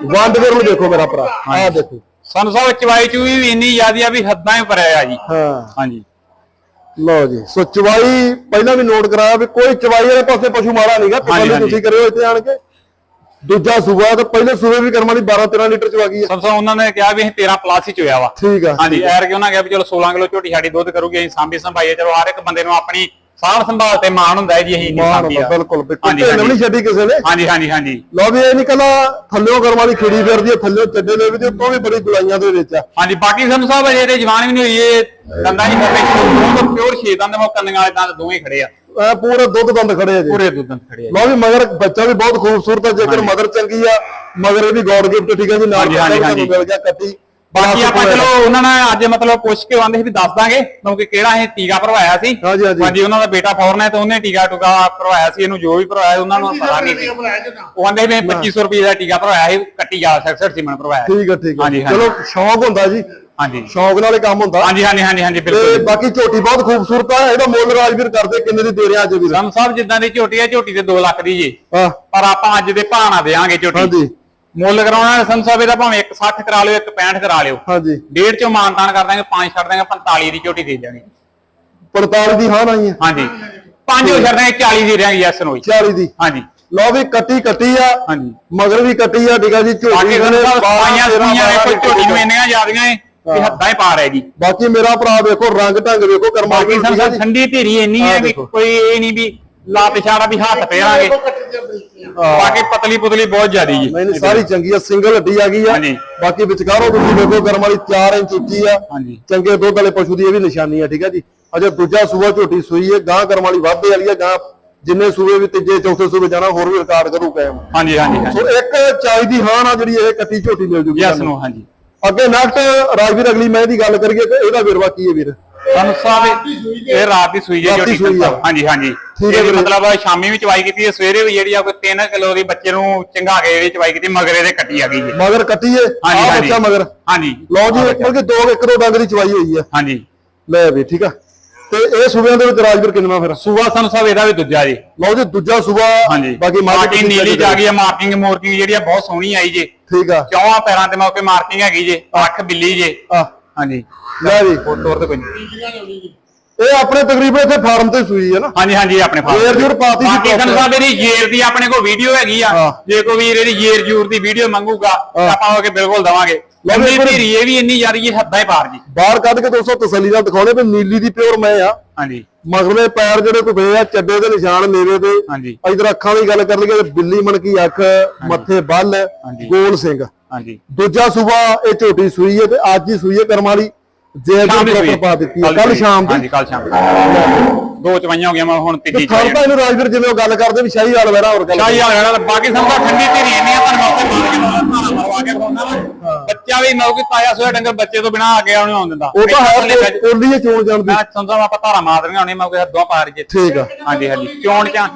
ਵੰਡ ਕਰਨ ਦੇਖੋ ਮੇਰਾ ਭਰਾ। ਆ ਦੇਖੋ। ਸਾਨੂੰ ਸਾਹਿਬ ਚਵਾਈ ਚੂਈ ਵੀ ਇੰਨੀ ਜ਼ਿਆਦੀ ਆ ਵੀ ਹੱਦਾਂ ਹੀ ਪਰਿਆ ਆ ਜੀ। ਹਾਂ। ਹਾਂਜੀ। ਲਓ ਜੀ। ਸੋ ਚਵਾਈ ਪਹਿਲਾਂ ਵੀ ਨੋਟ ਕਰਾਇਆ ਵੀ ਕੋਈ ਚਵਾਈ ਵਾਲੇ ਪਾਸੇ ਪਸ਼ੂ ਮਾਰਾ ਨਹੀਂਗਾ ਤਸੱਲੀ ਤੁਸੀਂ ਕਰਿਓ ਇੱਥੇ ਆਣ ਕੇ। ਦੂਜਾ ਸੂਬਾ ਤੇ ਪਹਿਲੇ ਸੂਬੇ ਵੀ ਕਰਮਾਂ ਦੀ 12 13 ਲੀਟਰ ਗਈ ਹੈ। ਸਭ ਤੋਂ ਉਹਨਾਂ ਨੇ ਕਿਹਾ ਵੀ ਅਸੀਂ 13 ਪਲੱਸ ਹੀ ਚੋਇਆ ਵਾ। ਠੀਕ ਆ। ਹਾਂਜੀ ਐਰ ਕਿ ਉਹਨਾਂ ਕਿਹਾ ਵੀ ਚਲੋ 16 ਕਿਲੋ ਝੋਟੀ ਸਾਡੀ ਦੁੱਧ ਕਰੂਗੀ ਅਸੀਂ ਸਾਂਭੀ ਸੰਭਾਈਏ। ਚਲੋ ਹਰ ਇੱਕ ਬੰਦੇ ਨੂੰ ਆਪਣੀ ਸਾਂਭ ਸੰਭਾਲ ਤੇ ਮਾਣ ਹੁੰਦਾ ਹੈ ਜੀ ਅਸੀਂ ਮਾਨ ਸਾਂਭੀ ਆ। ਬਿਲਕੁਲ ਬਿਲਕੁਲ। ਹਾਂਜੀ, ਢਿੱਲ ਹਾਂਜੀ। ਨਹੀਂ ਛੱਡੀ ਕਿਸੇ ਨੇ। ਹਾਂਜੀ ਹਾਂਜੀ ਹਾਂਜੀ। ਲਓ ਵੀ ਇਹ ਨਹੀਂ ਕਲਾ ਥੱਲਿਓ ਕਰਮਾਂ ਦੀ ਖਿੜੀ ਫਿਰਦੀ ਹੈ ਥੱਲਿਓ ਚੱਡੇ ਲੈ ਵੀ ਤੇ ਉੱਤੋਂ ਵੀ ਬੜੀ ਗੁਲਾਈਆਂ ਦੇ ਵਿੱਚ ਆ। ਹਾਂਜੀ ਬਾਕੀ ਸਾਨੂੰ ਸਾਹਿਬ ਅਜੇ ਤੇ ਜਵਾਨ ਵੀ ਨਹੀਂ ਹੋਈ ਇਹ ਦੰਦਾਂ ਦੀ ਮੱਪੇ ਪਿਓਰ ਛੇ ਦੰਦ ਮੋ ਕੰਨਾਂ ਵਾਲੇ ਦੰਦ ਦੋਵੇਂ ਖੜੇ ਆ। ਇਹ ਪੂਰੇ ਦੁੱਧ ਦੰਦ ਖੜੇ ਆ ਜੀ। ਪੂਰੇ ਦੁੱਧ ਦੰਦ ਖੜੇ ਆ ਲਓ ਵੀ ਮਗਰ ਬੱਚਾ ਵੀ ਬਹੁਤ ਖੂਬਸੂਰਤ ਹੈ ਜੇਕਰ ਮਦਰ ਚੰਗੀ ਆ ਮਗਰ ਇਹ ਵੀ ਗੋਡ ਗਿਫਟ ਠੀਕ ਹੈ ਜੀ ਨਾਲ ਹਾਂਜੀ, ਵੀ ਹਾਂਜੀ। ਮਿਲ ਗਿਆ ਕੱਟੀ। ਬਾਕੀ ਆਪਾਂ ਚਲੋ ਉਹਨਾਂ ਨੇ ਅੱਜ ਮਤਲਬ ਪੁੱਛ ਕੇ ਆਂਦੇ ਸੀ ਵੀ ਦੱਸ ਦਾਂਗੇ ਕਿਉਂਕਿ ਕਿਹੜਾ ਇਹ ਟੀਕਾ ਭਰਵਾਇਆ ਸੀ। ਹਾਂਜੀ, ਹਾਂਜੀ। ਹਾਂਜੀ ਉਹਨਾਂ ਦਾ ਬੇਟਾ ਫੌਰਨ ਹੈ ਤੇ ਉਹਨੇ ਟੀਕਾ ਟੁਕਾ ਭਰਵਾਇਆ ਸੀ ਇਹਨੂੰ ਜੋ ਵੀ ਭਰਵਾਇਆ ਉਹਨਾਂ ਨੂੰ ਪਤਾ ਨਹੀਂ ਸੀ ਉਹ ਆਂਦੇ ਵੀ 2500 ਰੁਪਏ ਦਾ ਟੀਕਾ ਭਰਵਾਇਆ ਸੀ ਕੱਟੀ ਜਾ 66 ਸੀਮਨ ਭਰਵਾਇਆ ਸੀ। ਠੀਕ ਹੈ ਠੀਕ ਹੈ ਹਾਂਜੀ, ਹਾਂਜੀ। ਚਲੋ ਸ਼ੌਂਕ ਹੁੰਦਾ ਜੀ। ਹਾਂਜੀ। ਸ਼ੌਂਕ ਨਾਲ ਕੰਮ ਹੁੰਦਾ। ਹਾਂਜੀ ਹਾਂਜੀ ਹਾਂਜੀ ਹਾਂਜੀ ਤੇ ਬਿਲਕੁਲ। ਬਾਕੀ ਝੋਟੀ ਬਹੁਤ ਖੂਬਸੂਰਤ ਆ ਇਹਦਾ ਮੁੱਲ ਰਾਜਵੀਰ ਕਰਦੇ ਕਿੰਨੇ ਦੀ ਦੇ ਰਿਹਾ ਅੱਜ ਵੀਰ? ਸਾਹਿਬ ਜਿੱਦਾਂ ਦੀ ਝੋਟੀ ਹੈ ਝੋਟੀ ਤੇ 2 ਲੱਖ ਦੀ ਜੀ। ਹਾਂ। ਪਰ ਆਪਾਂ ਅੱਜ ਦੇ ਭਾਣਾ ਦੇਾਂਗੇ ਝੋਟੀ। ਹਾਂਜੀ। ਮੁੱਲ ਕਰਾਉਣਾ ਸਮ ਸਾਹਿਬ ਇਹਦਾ ਭਾਵੇਂ 160 ਕਰਾ ਲਿਓ 165 ਕਰਾ ਲਿਓ। ਹਾਂਜੀ। ਡੇਢ ਚੋਂ ਮਾਨਤਾਨ ਕਰ ਦਾਂਗੇ 5 ਛੱਡ ਦਾਂਗੇ 45 ਦੀ ਝੋਟੀ ਦੇ ਦੇਣੀ। 45 ਦੀ ਹਾਂ ਨਹੀਂ ਹੈ। ਹਾਂਜੀ। ਪੰਜ ਹੋ ਛੱਡ ਦਾਂਗੇ 40 ਦੀ ਰਹਿ ਗਈ ਯਸ ਨੋਈ 40 ਦੀ। ਹਾਂਜੀ। ਲਓ ਵੀ ਕੱਟੀ ਕੱਟੀ ਆ ਹਾਂਜੀ। ਮਗਰ ਵੀ ਕੱਟੀ ਆ ਠੀਕ ਆ ਜੀ ਝੋਟੀ ਬਾਰਾਂ, ਪਾਈਆਂ ਸੁਈਆਂ ਵੇਖੋ ਬਾਰਾਂ ਝੋਟੀ ਨੂੰ ਇੰਨੀਆਂ ਜ਼ਿਆਦੀਆਂ ਏ ਕਿ ਹੱਦਾਂ ਹੀ ਪਾਰ ਹੈ ਜੀ। ਬਾਕੀ ਮੇਰਾ ਭਰਾ ਵੇਖੋ ਰੰਗ ਢੰਗ ਵੇਖੋ ਕਰਮਾ ਬਾਕੀ ਸਾਹਿਬ ਠੰਡੀ ਧੀਰੀ ਇੰਨੀ ਹੈ ਕਿ। ਕੋਈ ਇਹ ਨਹੀਂ ਵੀ ਲੱਤ ਛਾੜਾ ਵੀ ਹੱਥ ਫੇਰਾਂਗੇ। ਬਾਕੀ ਪਤਲੀ ਪੁਤਲੀ ਬਹੁਤ ਜ਼ਿਆਦੀ ਜੀ। ਨਹੀਂ ਸਾਰੀ ਚੰਗੀ ਆ ਸਿੰਗਲ ਹੱਡੀ ਆ ਗਈ ਆ। ਹਾਂਜੀ। ਬਾਕੀ ਵਿਚਕਾਰੋਂ ਤੁਸੀਂ ਵੇਖੋ ਕਰਮ ਵਾਲੀ 4 ਇੰਚ ਉੱਚੀ ਆ। ਹਾਂਜੀ। ਚੰਗੇ ਦੁੱਧ ਵਾਲੇ ਪਸ਼ੂ ਦੀ ਇਹ ਵੀ ਨਿਸ਼ਾਨੀ ਆ ਠੀਕ ਆ ਜੀ। ਅਜੇ ਦੂਜਾ ਸੂਆ ਝੋਟੀ ਸੂਈ ਹੈ ਗਾਂ ਕਰਮ ਵਾਲੀ ਵਾਧੇ ਵਾਲੀ ਆ ਗਾਂ ਜਿੰਨੇ ਸੂਏ ਵੀ ਤੀਜੇ ਚੌਥੇ ਸੂਏ ਜਾਣਾ ਹੋਰ ਵੀ ਰਿਕਾਰਡ ਕਰੂ ਕਾਇਮ। ਹਾਂਜੀ ਹਾਂਜੀ ਸੋ ਇੱਕ ਚਾਈ ਦੀ ਹਾਂ ਨਾ ਜਿਹੜੀ ਇਹ ਕੱਟੀ ਝੋਟੀ ਮਿਲ ਜੂਗੀ ਯਸ। ਨੂੰ ਹਾਂਜੀ। ਅੱਗੇ ਨੈਕਸਟ ਰਾਜਵੀਰ ਅਗਲੀ ਮੈਂ ਦੀ ਗੱਲ ਕਰੀਏ ਤੇ ਇਹਦਾ ਵਿਰਵਾ ਕੀ ਹੈ ਵੀਰ? ਸਾਨੂੰ ਸਾਹਿਬ ਇਹ ਰਾਤ ਦੀ ਸੂਈ ਹੈ ਰਾਤ ਆ। ਹਾਂਜੀ ਹਾਂਜੀ। ਠੀਕ ਹੈ ਇਹਦੀ ਵੀਰੇ। ਮਤਲਬ ਸ਼ਾਮੀ ਵੀ ਚਵਾਈ ਕੀਤੀ ਹੈ ਸਵੇਰੇ ਵੀ ਜਿਹੜੀ ਆ ਕੋਈ 3 ਕਿਲੋ ਦੀ ਬੱਚੇ ਨੂੰ ਚੰਗਾ ਕੇ ਜਿਹੜੀ ਚਵਾਈ ਕੀਤੀ ਮਗਰੇ ਦੇ ਕੱਟੀ ਆ ਗਈ ਜੀ। ਮਗਰ ਕੱਟੀਏ ਹਾਂਜੀ ਆ ਹਾਂਜੀ। ਬੱਚਾ ਮਗਰ। ਹਾਂਜੀ। ਲਓ ਜੀ ਇੱਕ ਕਿ ਦੋ ਇੱਕ ਦੋ ਡੰਗ ਦੀ ਚਵਾਈ ਹੋਈ ਆ। ਹਾਂਜੀ। ਲੈ ਵੀ ਠੀਕ ਆ। ਤੇ ਇਹ ਸੂਬਿਆਂ ਦੇ ਵਿੱਚ ਰਾਜਵੀਰ ਕਿੰਨਾ ਫਿਰ? ਸੂਆ ਸਾਨੂੰ ਸਾਹਿਬ ਇਹਦਾ ਵੀ ਦੂਜਾ ਜੀ। ਲਓ ਜੀ ਦੂਜਾ ਸੂਬਾ ਹਾਂਜੀ। ਬਾਕੀ ਮਾਰਕੀਟ ਨੀਲੀ ਜਾ ਗਈ ਹੈ ਮਾਰਕਿੰਗ ਮੋਰਕਿੰਗ ਜਿਹੜੀ ਆ ਬਹੁਤ ਸੋਹਣੀ ਆਈ ਜੇ। ਠੀਕ ਆ। ਚੌਹਾਂ ਪੈਰਾਂ ਤੇ ਮੌਕੇ ਮਾਰਕਿੰਗ ਹੈਗੀ ਜੇ ਅੱਖ ਬਿੱਲੀ ਜੇ। ਆ। ਹਾਂਜੀ। ਲੈ ਵੀ। ਹੋਰ ਤੌਰ ਤੇ ਕੋਈ ਨਹੀਂ। ਇਹ ਆਪਣੇ ਤਕਰੀਬਨ ਇੱਥੇ ਫਾਰਮ ਤੇ ਸੂਈ ਹੈ ਨਾ। ਹਾਂਜੀ ਹਾਂਜੀ ਆਪਣੇ ਫਾਰਮ ਜੇਰ ਜੂਰ ਪਾਤੀ ਸੀ proper। ਸਾਹਿਬ ਇਹਦੀ ਜੇਰ ਦੀ ਆਪਣੇ ਕੋਲ ਵੀਡੀਓ ਹੈਗੀ ਆ ਹਾਂ। ਜੇ ਕੋਈ ਵੀਰ ਇਹਦੀ ਜੇਰ ਜੂਰ ਦੀ ਵੀਡੀਓ ਮੰਗੂਗਾ ਤਾਂ ਹਾਂ। ਆਪਾਂ ਉਹ ਕੇ ਬਿਲਕੁਲ ਦਵਾਂਗੇ। ਲਓ ਵੀ ਧੀਰੀ ਇਹ ਵੀ ਇੰਨੀ ਜ਼ਿਆਦੀ ਹੈ ਹੱਦਾਂ ਹੀ ਪਾਰ ਜੀ। ਬਾਹਰ ਕੱਢ ਕੇ ਦੋਸਤੋ ਤਸੱਲੀ ਨਾਲ ਦਿਖਾਉਣੇ ਵੀ ਨੀਲੀ ਦੀ ਪਿਓਰ ਮੈਂ ਆ। ਹਾਂਜੀ। ਮਗਰਲੇ ਪੈਰ ਜਿਹੜੇ ਪਏ ਆ ਚੱਡੇ ਦੇ ਨਿਸ਼ਾਨ ਮੇਵੇ ਤੇ। ਹਾਂਜੀ। ਇਧਰ ਅੱਖਾਂ ਦੀ ਗੱਲ ਕਰ ਲਈਏ ਤੇ ਬਿੱਲੀ ਮਣਕੀ ਅੱਖ ਮੱਥੇ ਬੱਲ। ਗੋਲ ਸਿੰਘ। ਹਾਂਜੀ। ਦੂਜਾ ਸੂਬਾ ਇਹ ਝੋਟੀ ਸੂਈ ਹੈ ਤੇ ਅੱਜ ਹੀ ਸੂਈ ਹੈ ਕਰਮ ਵਾਲੀ। ਜੇ ਸ਼ਾਮ ਦੀ ਪ੍ਰੋਪਰ ਪਾ ਦਿੱਤੀ ਕੱਲ। ਸ਼ਾਮ ਹਾਂਜੀ ਦੀ ਕੱਲ ਸ਼ਾਮ ਦੋ। ਚਵਾਈਆਂ ਹੋ ਗਈਆਂ ਮੈਂ ਹੁਣ ਤੀਜੀ ਥਣ ਤਾਂ ਇਹਨੂੰ ਰਾਜਵੀਰ ਜਿਵੇਂ ਉਹ ਗੱਲ ਕਰਦੇ ਵੀ ਸ਼ਾਹੀ ਵਾਲ ਵੈਰਾ ਹੋਰ ਗੱਲ ਸ਼ਾਹੀ ਵਾਲਾ ਜਿਹੜਾ ਬਾਕੀ ਸਮਝਾ ਠੰਡੀ ਧੀਰੀ ਇੰਨੀ ਆ ਤੁਹਾਨੂੰ ਮੌਕੇ ਮਾਰ ਕੇ ਧਾਰਾ ਮਰਵਾ ਕੇ ਖਵਾਉਂਦਾ ਵਾ ਬੱਚਾ ਵੀ ਨੌ ਕਿ ਤਾਇਆ ਸੋਇਆ ਡੰਗਰ ਬੱਚੇ ਤੋਂ ਬਿਨਾ ਆ ਉਹਨੂੰ ਆਉਣ ਦਿੰਦਾ। ਉਹ ਤਾਂ ਹੈ ਕੋਲੀ ਹੈ ਚੋਣ ਜਾਣ ਦੀ। ਮੈਂ ਸਮਝਦਾ ਆਪਾਂ ਧਾਰਾ ਮਾਰ ਦੇਣੀਆਂ ਉਹਨੇ ਮੈਂ ਕੋਈ ਹੱਦੋਂ ਪਾਰ ਜੇ ਠੀਕ ਆ। ਹਾਂਜੀ ਹਾਂਜੀ। ਚੋਣ ਚ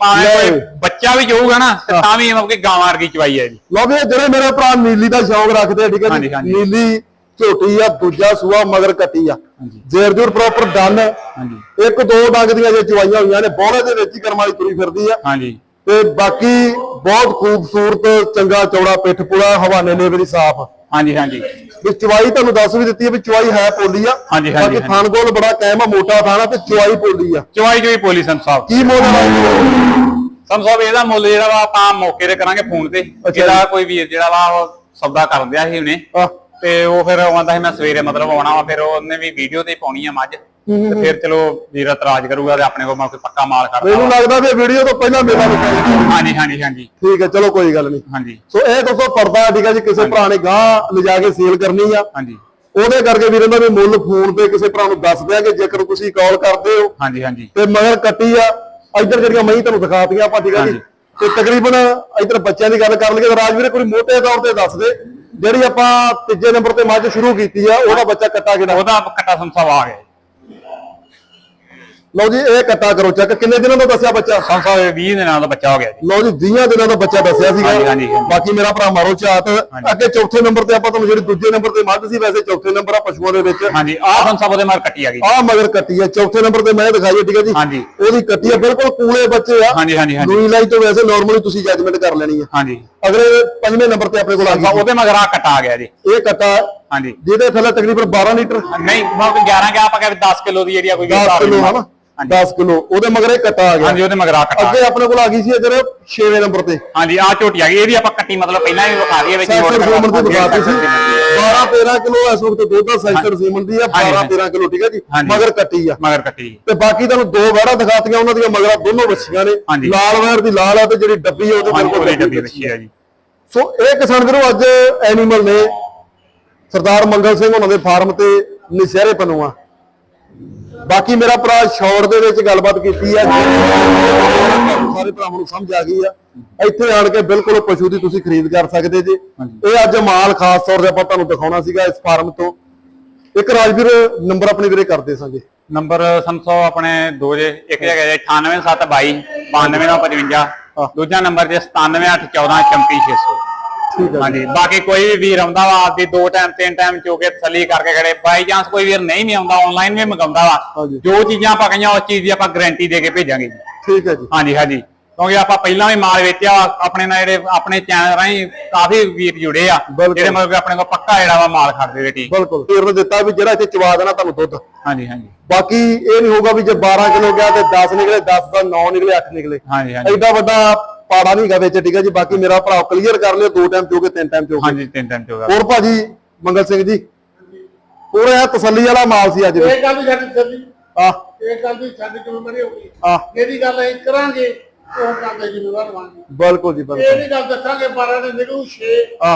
ਭਾਵੇਂ ਲੈ। ਕੋਈ ਬੱਚਾ ਵੀ ਜਾਊਗਾ ਨਾ ਤੇ ਤਾਂ ਵੀ ਮਤਲਬ ਕਿ ਗਾਵਾਂ ਵਰਗੀ ਚਵਾਈ ਹੈ ਜੀ ਲਓ ਵੀ ਇਹ ਜਿਹੜੇ ਮੇਰੇ ਭਰਾ ਨੀਲੀ ਦਾ ਸ਼ੌਂਕ ਰੱਖਦੇ ਆ ਠੀਕ ਹੈ ਹਾਂਜੀ, ਜੀ ਹਾਂਜੀ। ਨੀਲੀ ਝੋਟੀ ਆ ਦੂਜਾ ਸੂਆ ਮਗਰ ਕੱਟੀ ਆ। ਜੇਰ ਜੂਰ ਪ੍ਰੋਪਰ ਡਨ ਇੱਕ ਦੋ ਡੰਗ ਦੀਆਂ ਜੇ ਚਵਾਈਆਂ ਹੋਈਆਂ ਨੇ ਬੋਲੇ ਦੇ ਵਿੱਚ ਹੀ ਕਰਮ ਵਾਲੀ ਤੁਰੀ ਫਿਰਦੀ ਆ। ਹਾਂਜੀ। ਤੇ ਬਾਕੀ ਬਹੁਤ ਖੂਬਸੂਰਤ ਚੰਗਾ ਚੌੜਾ ਪਿੱਠ ਪੁੜਾ ਹਵਾਨੇ ਨੇ ਮੇਰੀ ਸਾਫ਼। ਹਾਂਜੀ ਹਾਂਜੀ। ਵੀ ਚਵਾਈ ਤੁਹਾਨੂੰ ਦੱਸ ਵੀ ਦਿੱਤੀ ਹੈ ਵੀ ਚਵਾਈ ਹੈ ਪੋਲੀ ਆ। ਹਾਂਜੀ, ਹਾਂਜੀ, ਬਾਕੀ ਥਣ ਗੋਲ ਬੜਾ ਕਾਇਮ ਆ ਮੋਟਾ ਥਾਣਾ ਤੇ ਚਵਾਈ ਪੋਲੀ ਆ। ਚਵਾਈ ਚੋਈ ਪੋਲੀ ਸੰਤ ਸਾਹਿਬ। ਕੀ ਮੁੱਲ ਆ? ਸੰਤ ਸਾਹਿਬ ਇਹਦਾ ਮੁੱਲ ਜਿਹੜਾ ਵਾ ਆਪਾਂ ਮੌਕੇ ਤੇ ਕਰਾਂਗੇ ਫੋਨ ਤੇ। ਇਹਦਾ ਕੋਈ ਵੀਰ ਜਿਹੜਾ ਵਾ ਉਹ ਸੌਦਾ ਕਰਨ ਦਿਆ ਸੀ ਉਹਨੇ। ਆ ਤੇ ਉਹ ਫਿਰ ਆਉਂਦਾ ਸੀ ਮੈਂ ਸਵੇਰੇ ਮਤਲਬ ਆਉਣਾ ਵਾ ਫਿਰ ਉਹਨੇ ਵੀ ਵੀਡੀਓ ਤੇ ਪਾਉਣੀ ਆ ਮੱਝ। ਤੇ ਫਿਰ ਚਲੋ ਵੀਰ ਇਤਰਾਜ਼ ਕਰੂਗਾ ਤੇ ਆਪਣੇ ਕੋਲ ਮੈਂ ਕੋਈ ਪੱਕਾ ਮਾਲ ਕਰਦਾ ਮੈਨੂੰ ਲੱਗਦਾ ਵੀ ਵੀਡੀਓ ਤੋਂ ਪਹਿਲਾਂ ਵਿਖਾਈ ਹਾਂਜੀ ਹਾਂਜੀ ਹਾਂਜੀ। ਠੀਕ ਹੈ ਚਲੋ ਕੋਈ ਗੱਲ ਨਹੀਂ। ਹਾਂਜੀ। ਸੋ ਇਹ ਦੋਸਤੋ ਪਰਦਾ ਠੀਕ ਹੈ ਜੀ ਕਿਸੇ ਭਰਾ ਨੇ ਗਾਂ ਲਿਜਾ ਕੇ ਸੇਲ ਕਰਨੀ ਆ। ਹਾਂਜੀ। ਉਹਦੇ ਕਰਕੇ ਵੀਰਾਂ ਦਾ ਵੀ ਮੁੱਲ ਫੋਨ ਤੇ ਕਿਸੇ ਭਰਾ ਨੂੰ ਦੱਸ ਦਿਆਂਗੇ ਜੇਕਰ ਤੁਸੀਂ ਕਾਲ ਕਰਦੇ ਹੋ ਹਾਂਜੀ ਹਾਂਜੀ। ਤੇ ਮਗਰ ਕੱਟੀ ਆ ਇੱਧਰ ਜਿਹੜੀਆਂ ਮਹੀਂ ਤੁਹਾਨੂੰ ਦਿਖਾਤੀਆਂ ਆਪਾਂ ਠੀਕ ਹੈ ਜੀ। ਹਾਂਜੀ। ਤੇ ਤਕਰੀਬਨ ਇੱਧਰ ਬੱਚਿਆਂ ਦੀ ਗੱਲ ਕਰ ਲਈਏ ਤਾਂ ਰਾਜਵੀਰ ਕੋਈ ਮੋਟੇ ਤੌਰ ਤੇ ਦੱਸ ਦੇ। ਜਿਹੜੀ ਆਪਾਂ ਤੀਜੇ ਨੰਬਰ ਤੇ ਮੱਝ ਸ਼ੁਰੂ ਕੀਤੀ ਆ ਉਹਦਾ ਬੱਚਾ ਕੱਟਾ ਕਿਹੜਾ? ਉਹਦਾ ਕੱਟਾ ਸਾਹਿਬ ਆ ਗਿਆ ਲਓ ਜੀ ਇਹ ਕੱਟਾ ਕਰੋ ਚੈੱਕ ਕਿੰਨੇ ਦਿਨਾਂ ਦਾ ਦੱਸਿਆ ਬੱਚਾ? ਸੰਸਾ 20 ਦਿਨਾਂ ਦਾ ਬੱਚਾ ਹੋ ਗਿਆ ਜੀ। ਲਓ ਜੀ 20 ਦਿਨਾਂ ਦਾ ਬੱਚਾ ਦੱਸਿਆ ਸੀਗਾ। ਹਾਂਜੀ, ਹਾਂਜੀ। ਬਾਕੀ ਮੇਰਾ ਭਰਾ ਮਾਰੋ ਝਾਤ। ਅੱਗੇ ਚੌਥੇ ਨੰਬਰ ਤੇ ਆਪਾਂ ਤੁਹਾਨੂੰ ਜਿਹੜੀ ਦੂਜੇ ਨੰਬਰ ਤੇ ਮੱਝ ਸੀ ਵੈਸੇ ਚੌਥੇ ਨੰਬਰ ਆ ਪਸ਼ੂਆਂ ਦੇ ਵਿੱਚ। ਹਾਂਜੀ ਆਹ ਸੰਸਾ ਉਹਦੇ ਮਾਰ ਕੱਟੀ ਆ ਗਈ ਆ ਮਗਰ ਕੱਟੀ ਹੈ ਚੌਥੇ ਨੰਬਰ ਤੇ ਮੈਂ ਦਿਖਾਈ ਹੈ ਠੀਕ ਹੈ ਜੀ? ਹਾਂਜੀ। ਉਹਦੀ ਕੱਟੀ ਹੈ ਬਿਲਕੁਲ ਕੂਲੇ ਬੱਚੇ ਆ। ਹਾਂਜੀ ਹਾਂਜੀ ਹਾਂਜੀ। ਦੂਈ ਲਾਈ ਤੋਂ ਵੈਸੇ ਨਾਰਮਲੀ ਤੁਸੀਂ ਜੱਜਮੈਂਟ ਕਰ ਲੈਣੀ ਹੈ ਹਾਂਜੀ। ਅਗਲੇ ਪੰਜਵੇਂ ਨੰਬਰ ਤੇ ਆਪਣੇ ਕੋਲ ਆ ਗਈ ਉਹਦੇ ਮਗਰ ਆ ਕੱਟਾ ਆ ਗਿਆ ਜੀ। ਇਹ ਕੱਟਾ ਹਾਂਜੀ। ਜਿਹਦੇ ਥੱਲੇ ਤਕਰੀਬਨ 12 ਲੀਟਰ। ਨਹੀਂ ਮਤਲਬ 11 ਕਿ ਆਪਾਂ ਕਹਿੰਦੇ 10 ਕਿਲੋ ਦੀ ਜਿਹੜੀ ਆ ਕੋਈ 10 ਕਿਲੋ ਹਨਾ? 10 ਕਿਲੋ ਉਹਦੇ ਮਗਰ ਇਹ ਕੱਟਾ ਆ ਗਿਆ। ਹਾਂਜੀ ਉਹਦੇ ਮਗਰ ਆ ਕੱਟਾ ਅੱਗੇ ਆਪਣੇ ਕੋਲ ਆ ਗਈ ਸੀ ਇਧਰ 6ਵੇਂ ਨੰਬਰ ਤੇ। ਹਾਂਜੀ ਆ ਝੋਟੀ ਆ ਗਈ ਇਹਦੀ ਆਪਾਂ ਕੱਟੀ ਮਤਲਬ ਪਹਿਲਾਂ ਵੀ ਵਿਖਾ ਦਈਏ ਵਿੱਚ ਸੈਕਟਰ ਸੀਮਨ ਦੀ ਦਿਖਾਤੀ ਸੀ। ਹਾਂਜੀ 12 13 ਕਿਲੋ ਇਸ ਵਕਤ ਦੁੱਧ ਦਾ ਸੈਕਟਰ ਸੀਮਨ ਦੀ ਆ 12 ਹਾਂਜੀ। 13 ਕਿਲੋ ਠੀਕ ਹੈ ਜੀ। ਮਗਰ ਕੱਟੀ ਆ। ਮਗਰ ਕੱਟੀ ਤੇ ਬਾਕੀ ਤੁਹਾਨੂੰ ਦੋ ਵੜਾ ਦਿਖਾਤੀਆਂ ਉਹਨਾਂ ਦੀਆਂ ਮਗਰਾਂ ਦੋਨੋਂ ਵੱਛੀਆਂ ਨੇ। ਲਾਲ ਵੈਰ ਦੀ ਲਾਲ ਆ ਤੇ ਜਿਹੜੀ ਡੱਬੀ ਆ ਉਹਦੇ ਬਿਲਕੁਲ ਡੱਬੀ ਆ ਜੀ। ਸੋ ਇਹ ਕਿਸਾਨ ਵੀਰੋ ਅੱਜ ਐਨੀਮਲ ਨੇ ਸਰਦਾਰ ਮੰਗਲ ਸਿੰਘ ਉਹਨਾਂ ਦੇ ਫਾਰਮ ਤੇ ਨਸ਼ਹਿਰੇ ਪਨੂਆ। ਬਾਕੀ ਮੇਰਾ ਭਰਾ ਸ਼ੌਰ ਦੇ ਵਿੱਚ ਗੱਲਬਾਤ ਕੀਤੀ ਆ। ਸਾਰੇ ਭਰਾਵਾਂ ਨੂੰ ਸਮਝ ਆ ਗਈ ਆ। ਇੱਥੇ ਆਣ ਕੇ ਬਿਲਕੁਲ ਪਸ਼ੂ ਦੀ ਤੁਸੀਂ ਖਰੀਦ ਕਰ ਸਕਦੇ ਜੀ। ਇਹ ਅੱਜ ਮਾਲ ਖਾਸ ਤੌਰ ਤੇ ਆਪਾਂ ਤੁਹਾਨੂੰ ਦਿਖਾਉਣਾ ਸੀਗਾ ਇਸ ਫਾਰਮ ਤੋਂ। ਇੱਕ ਰਾਜਵੀਰ ਨੰਬਰ ਆਪਣੀ ਵੀਰੇ ਕਰਦੇ ਸਾਂਗੇ। ਨੰਬਰ ਸੰਸੋ ਆਪਣੇ ਦੋ ਜੇ ਇੱਕ ਹੈਗਾ ਜੀ 98722 92955 ਦੂਜਾ ਨੰਬਰ ਜੇ 97814 34600 ਠੀਕ ਹੈ ਹਾਂਜੀ ਬਾਕੀ ਕੋਈ ਵੀ ਵੀਰ ਆਉਂਦਾ ਵਾ ਆਪਦੀ ਦੋ ਟਾਈਮ ਤਿੰਨ ਟਾਈਮ ਚੋ ਕੇ ਤਸੱਲੀ ਕਰਕੇ ਖੜੇ। ਬਾਈ ਚਾਂਸ ਕੋਈ ਵੀਰ ਨਹੀਂ ਵੀ ਆਉਂਦਾ ਆਨਲਾਈਨ ਵੀ ਮੰਗਾਉਂਦਾ ਵਾ। ਜੋ ਚੀਜ਼ਾਂ ਆਪਾਂ ਕਹੀਆਂ ਉਸ ਚੀਜ਼ ਦੀ ਆਪਾਂ ਗਾਰੰਟੀ ਦੇ ਕੇ ਭੇਜਾਂਗੇ ਜੀ। ਠੀਕ ਹੈ ਜੀ। ਹਾਂਜੀ ਹਾਂਜੀ। ਕਿਉਂਕਿ ਆਪਾਂ ਪਹਿਲਾਂ ਵੀ ਮਾਲ ਵੇਚਿਆ ਆਪਣੇ ਨਾਲ ਜਿਹੜੇ ਆਪਣੇ ਚੈਨਲ ਰਾਹੀਂ ਕਾਫੀ ਵੀਰ ਜੁੜੇ ਆ। ਜਿਹੜੇ ਮਤਲਬ ਕਿ ਆਪਣੇ ਕੋਲ ਪੱਕਾ ਜਿਹੜਾ ਵਾ ਮਾਲ ਖੜਦੇ ਵੇ ਠੀਕ। ਬਿਲਕੁਲ। ਵੀਰ ਨੇ ਦਿੱਤਾ ਵੀ ਜਿਹੜਾ ਇੱਥੇ ਚਵਾ ਦੇਣਾ ਤੁਹਾਨੂੰ ਦੁੱਧ। ਹਾਂਜੀ ਹਾਂਜੀ। ਬਾਕੀ ਇਹ ਨਹੀਂ ਹੋਊਗਾ ਵੀ ਜੇ 12 ਕਿਲੋ ਗਿਆ ਤੇ 10 ਨਿਕਲੇ 10 ਦਾ 9 ਨਿਕਲੇ 8 ਨਿਕਲੇ। ਹਾਂਜੀ ਹਾਂਜੀ। ਐਡਾ ਵੱਡਾ ਪਾੜਾ ਨਹੀਂ ਹੈਗਾ ਵਿੱਚ ਠੀਕ ਹੈ ਜੀ? ਬਾਕੀ ਮੇਰਾ ਭਰਾ ਕਲੀਅਰ ਕਰ ਲਿਓ ਦੋ ਟਾਈਮ ਚੋਗੇ ਤਿੰਨ ਟਾਈਮ ਚੋਗੇ। ਹਾਂਜੀ ਤਿੰਨ ਟਾਈਮ ਚੋਗਾ। ਹੋਰ ਭਾਜੀ ਮੰਗਲ ਸਿੰਘ ਜੀ? ਪੂਰਾ ਇਹ ਤਸੱਲੀ ਵਾਲਾ ਮਾਲ ਸੀ ਅੱਜ ਵੀ। ਇਹ ਗੱਲ ਵੀ ਸਾਡੀ ਚੱਲੀ ਆ ਇਹ ਗੱਲ ਵੀ ਸਾਡੀ ਜ਼ਿੰਮੇਵਾਰੀ ਹੋਗੀ ਆ ਜਿਹੜੀ ਗੱਲ ਅਸੀਂ ਕਰਾਂਗੇ। ਕੰਮ ਦੇ ਜ਼ਿੰਮੇਵਾਰ ਬਣ ਬਿਲਕੁਲ ਜੀ ਇਹ ਬਿਲਕੁਲ ਨਹੀਂ ਗੱਲ ਦੱਸਾਂਗੇ 12 ਦੇ ਨਿਕਲੂ 6 ਆ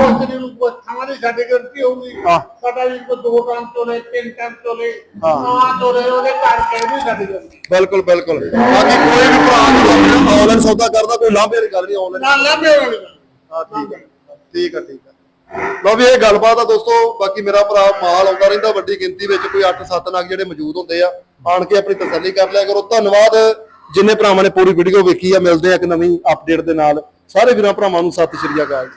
ਉਸ ਦਿਨ ਨੂੰ ਕੋਈ ਥਾਂ ਦੀ ਸਾਡੀ ਗਰੰਟੀ ਹੋਊਗੀ। ਹਾਂ। ਸਾਡਾ ਵੀ ਕੋਈ ਦੋ ਟਾਈਮ ਚੋਲੇ ਤਿੰਨ ਟਾਈਮ ਚੋਲੇ ਹਾਂ। ਨਾ ਚੋਲੇ ਉਹਦੇ ਘਰ ਕੇ ਵੀ ਸਾਡੀ ਗਰੰਟੀ ਬਿਲਕੁਲ ਬਿਲਕੁਲ। ਬਾਕੀ ਕੋਈ ਵੀ ਭਰਾ ਜਿਹੜਾ ਆਨਲਾਈਨ ਸੌਦਾ ਕਰਦਾ ਕੋਈ ਲਾਂਭੇ ਦੀ ਗੱਲ ਨਹੀਂ ਆਨਲਾਈਨ ਨਾ ਲੱਭੇ ਵਾਲੀ ਗੱਲ। ਹਾਂ ਠੀਕ ਹੈ। ਠੀਕ ਹੈ ਠੀਕ ਹੈ। ਲਓ ਵੀ ਇਹ ਗੱਲਬਾਤ ਆ ਦੋਸਤੋ। ਬਾਕੀ ਮੇਰਾ ਭਰਾ ਮਾਲ ਆਉਂਦਾ ਰਹਿੰਦਾ ਵੱਡੀ ਗਿਣਤੀ ਵਿੱਚ ਕੋਈ 8-7 ਨਗ ਜਿਹੜੇ ਮੌਜੂਦ ਹੁੰਦੇ ਆ। ਆਣ ਕੇ ਆਪਣੀ ਤਸੱਲੀ ਕਰ ਲਿਆ ਕਰੋ। ਧੰਨਵਾਦ। ਜਿੰਨੇ ਭਰਾਵਾਂ ਨੇ ਪੂਰੀ ਵੀਡੀਓ ਵੇਖੀ ਆ, ਮਿਲਦੇ ਆ ਇੱਕ ਨਵੀਂ ਅਪਡੇਟ ਦੇ ਨਾਲ। ਸਾਰੇ ਵੀਰਾਂ ਭਰਾਵਾਂ ਨੂੰ ਸਤਿ ਸ਼੍ਰੀ ਅਕਾਲ।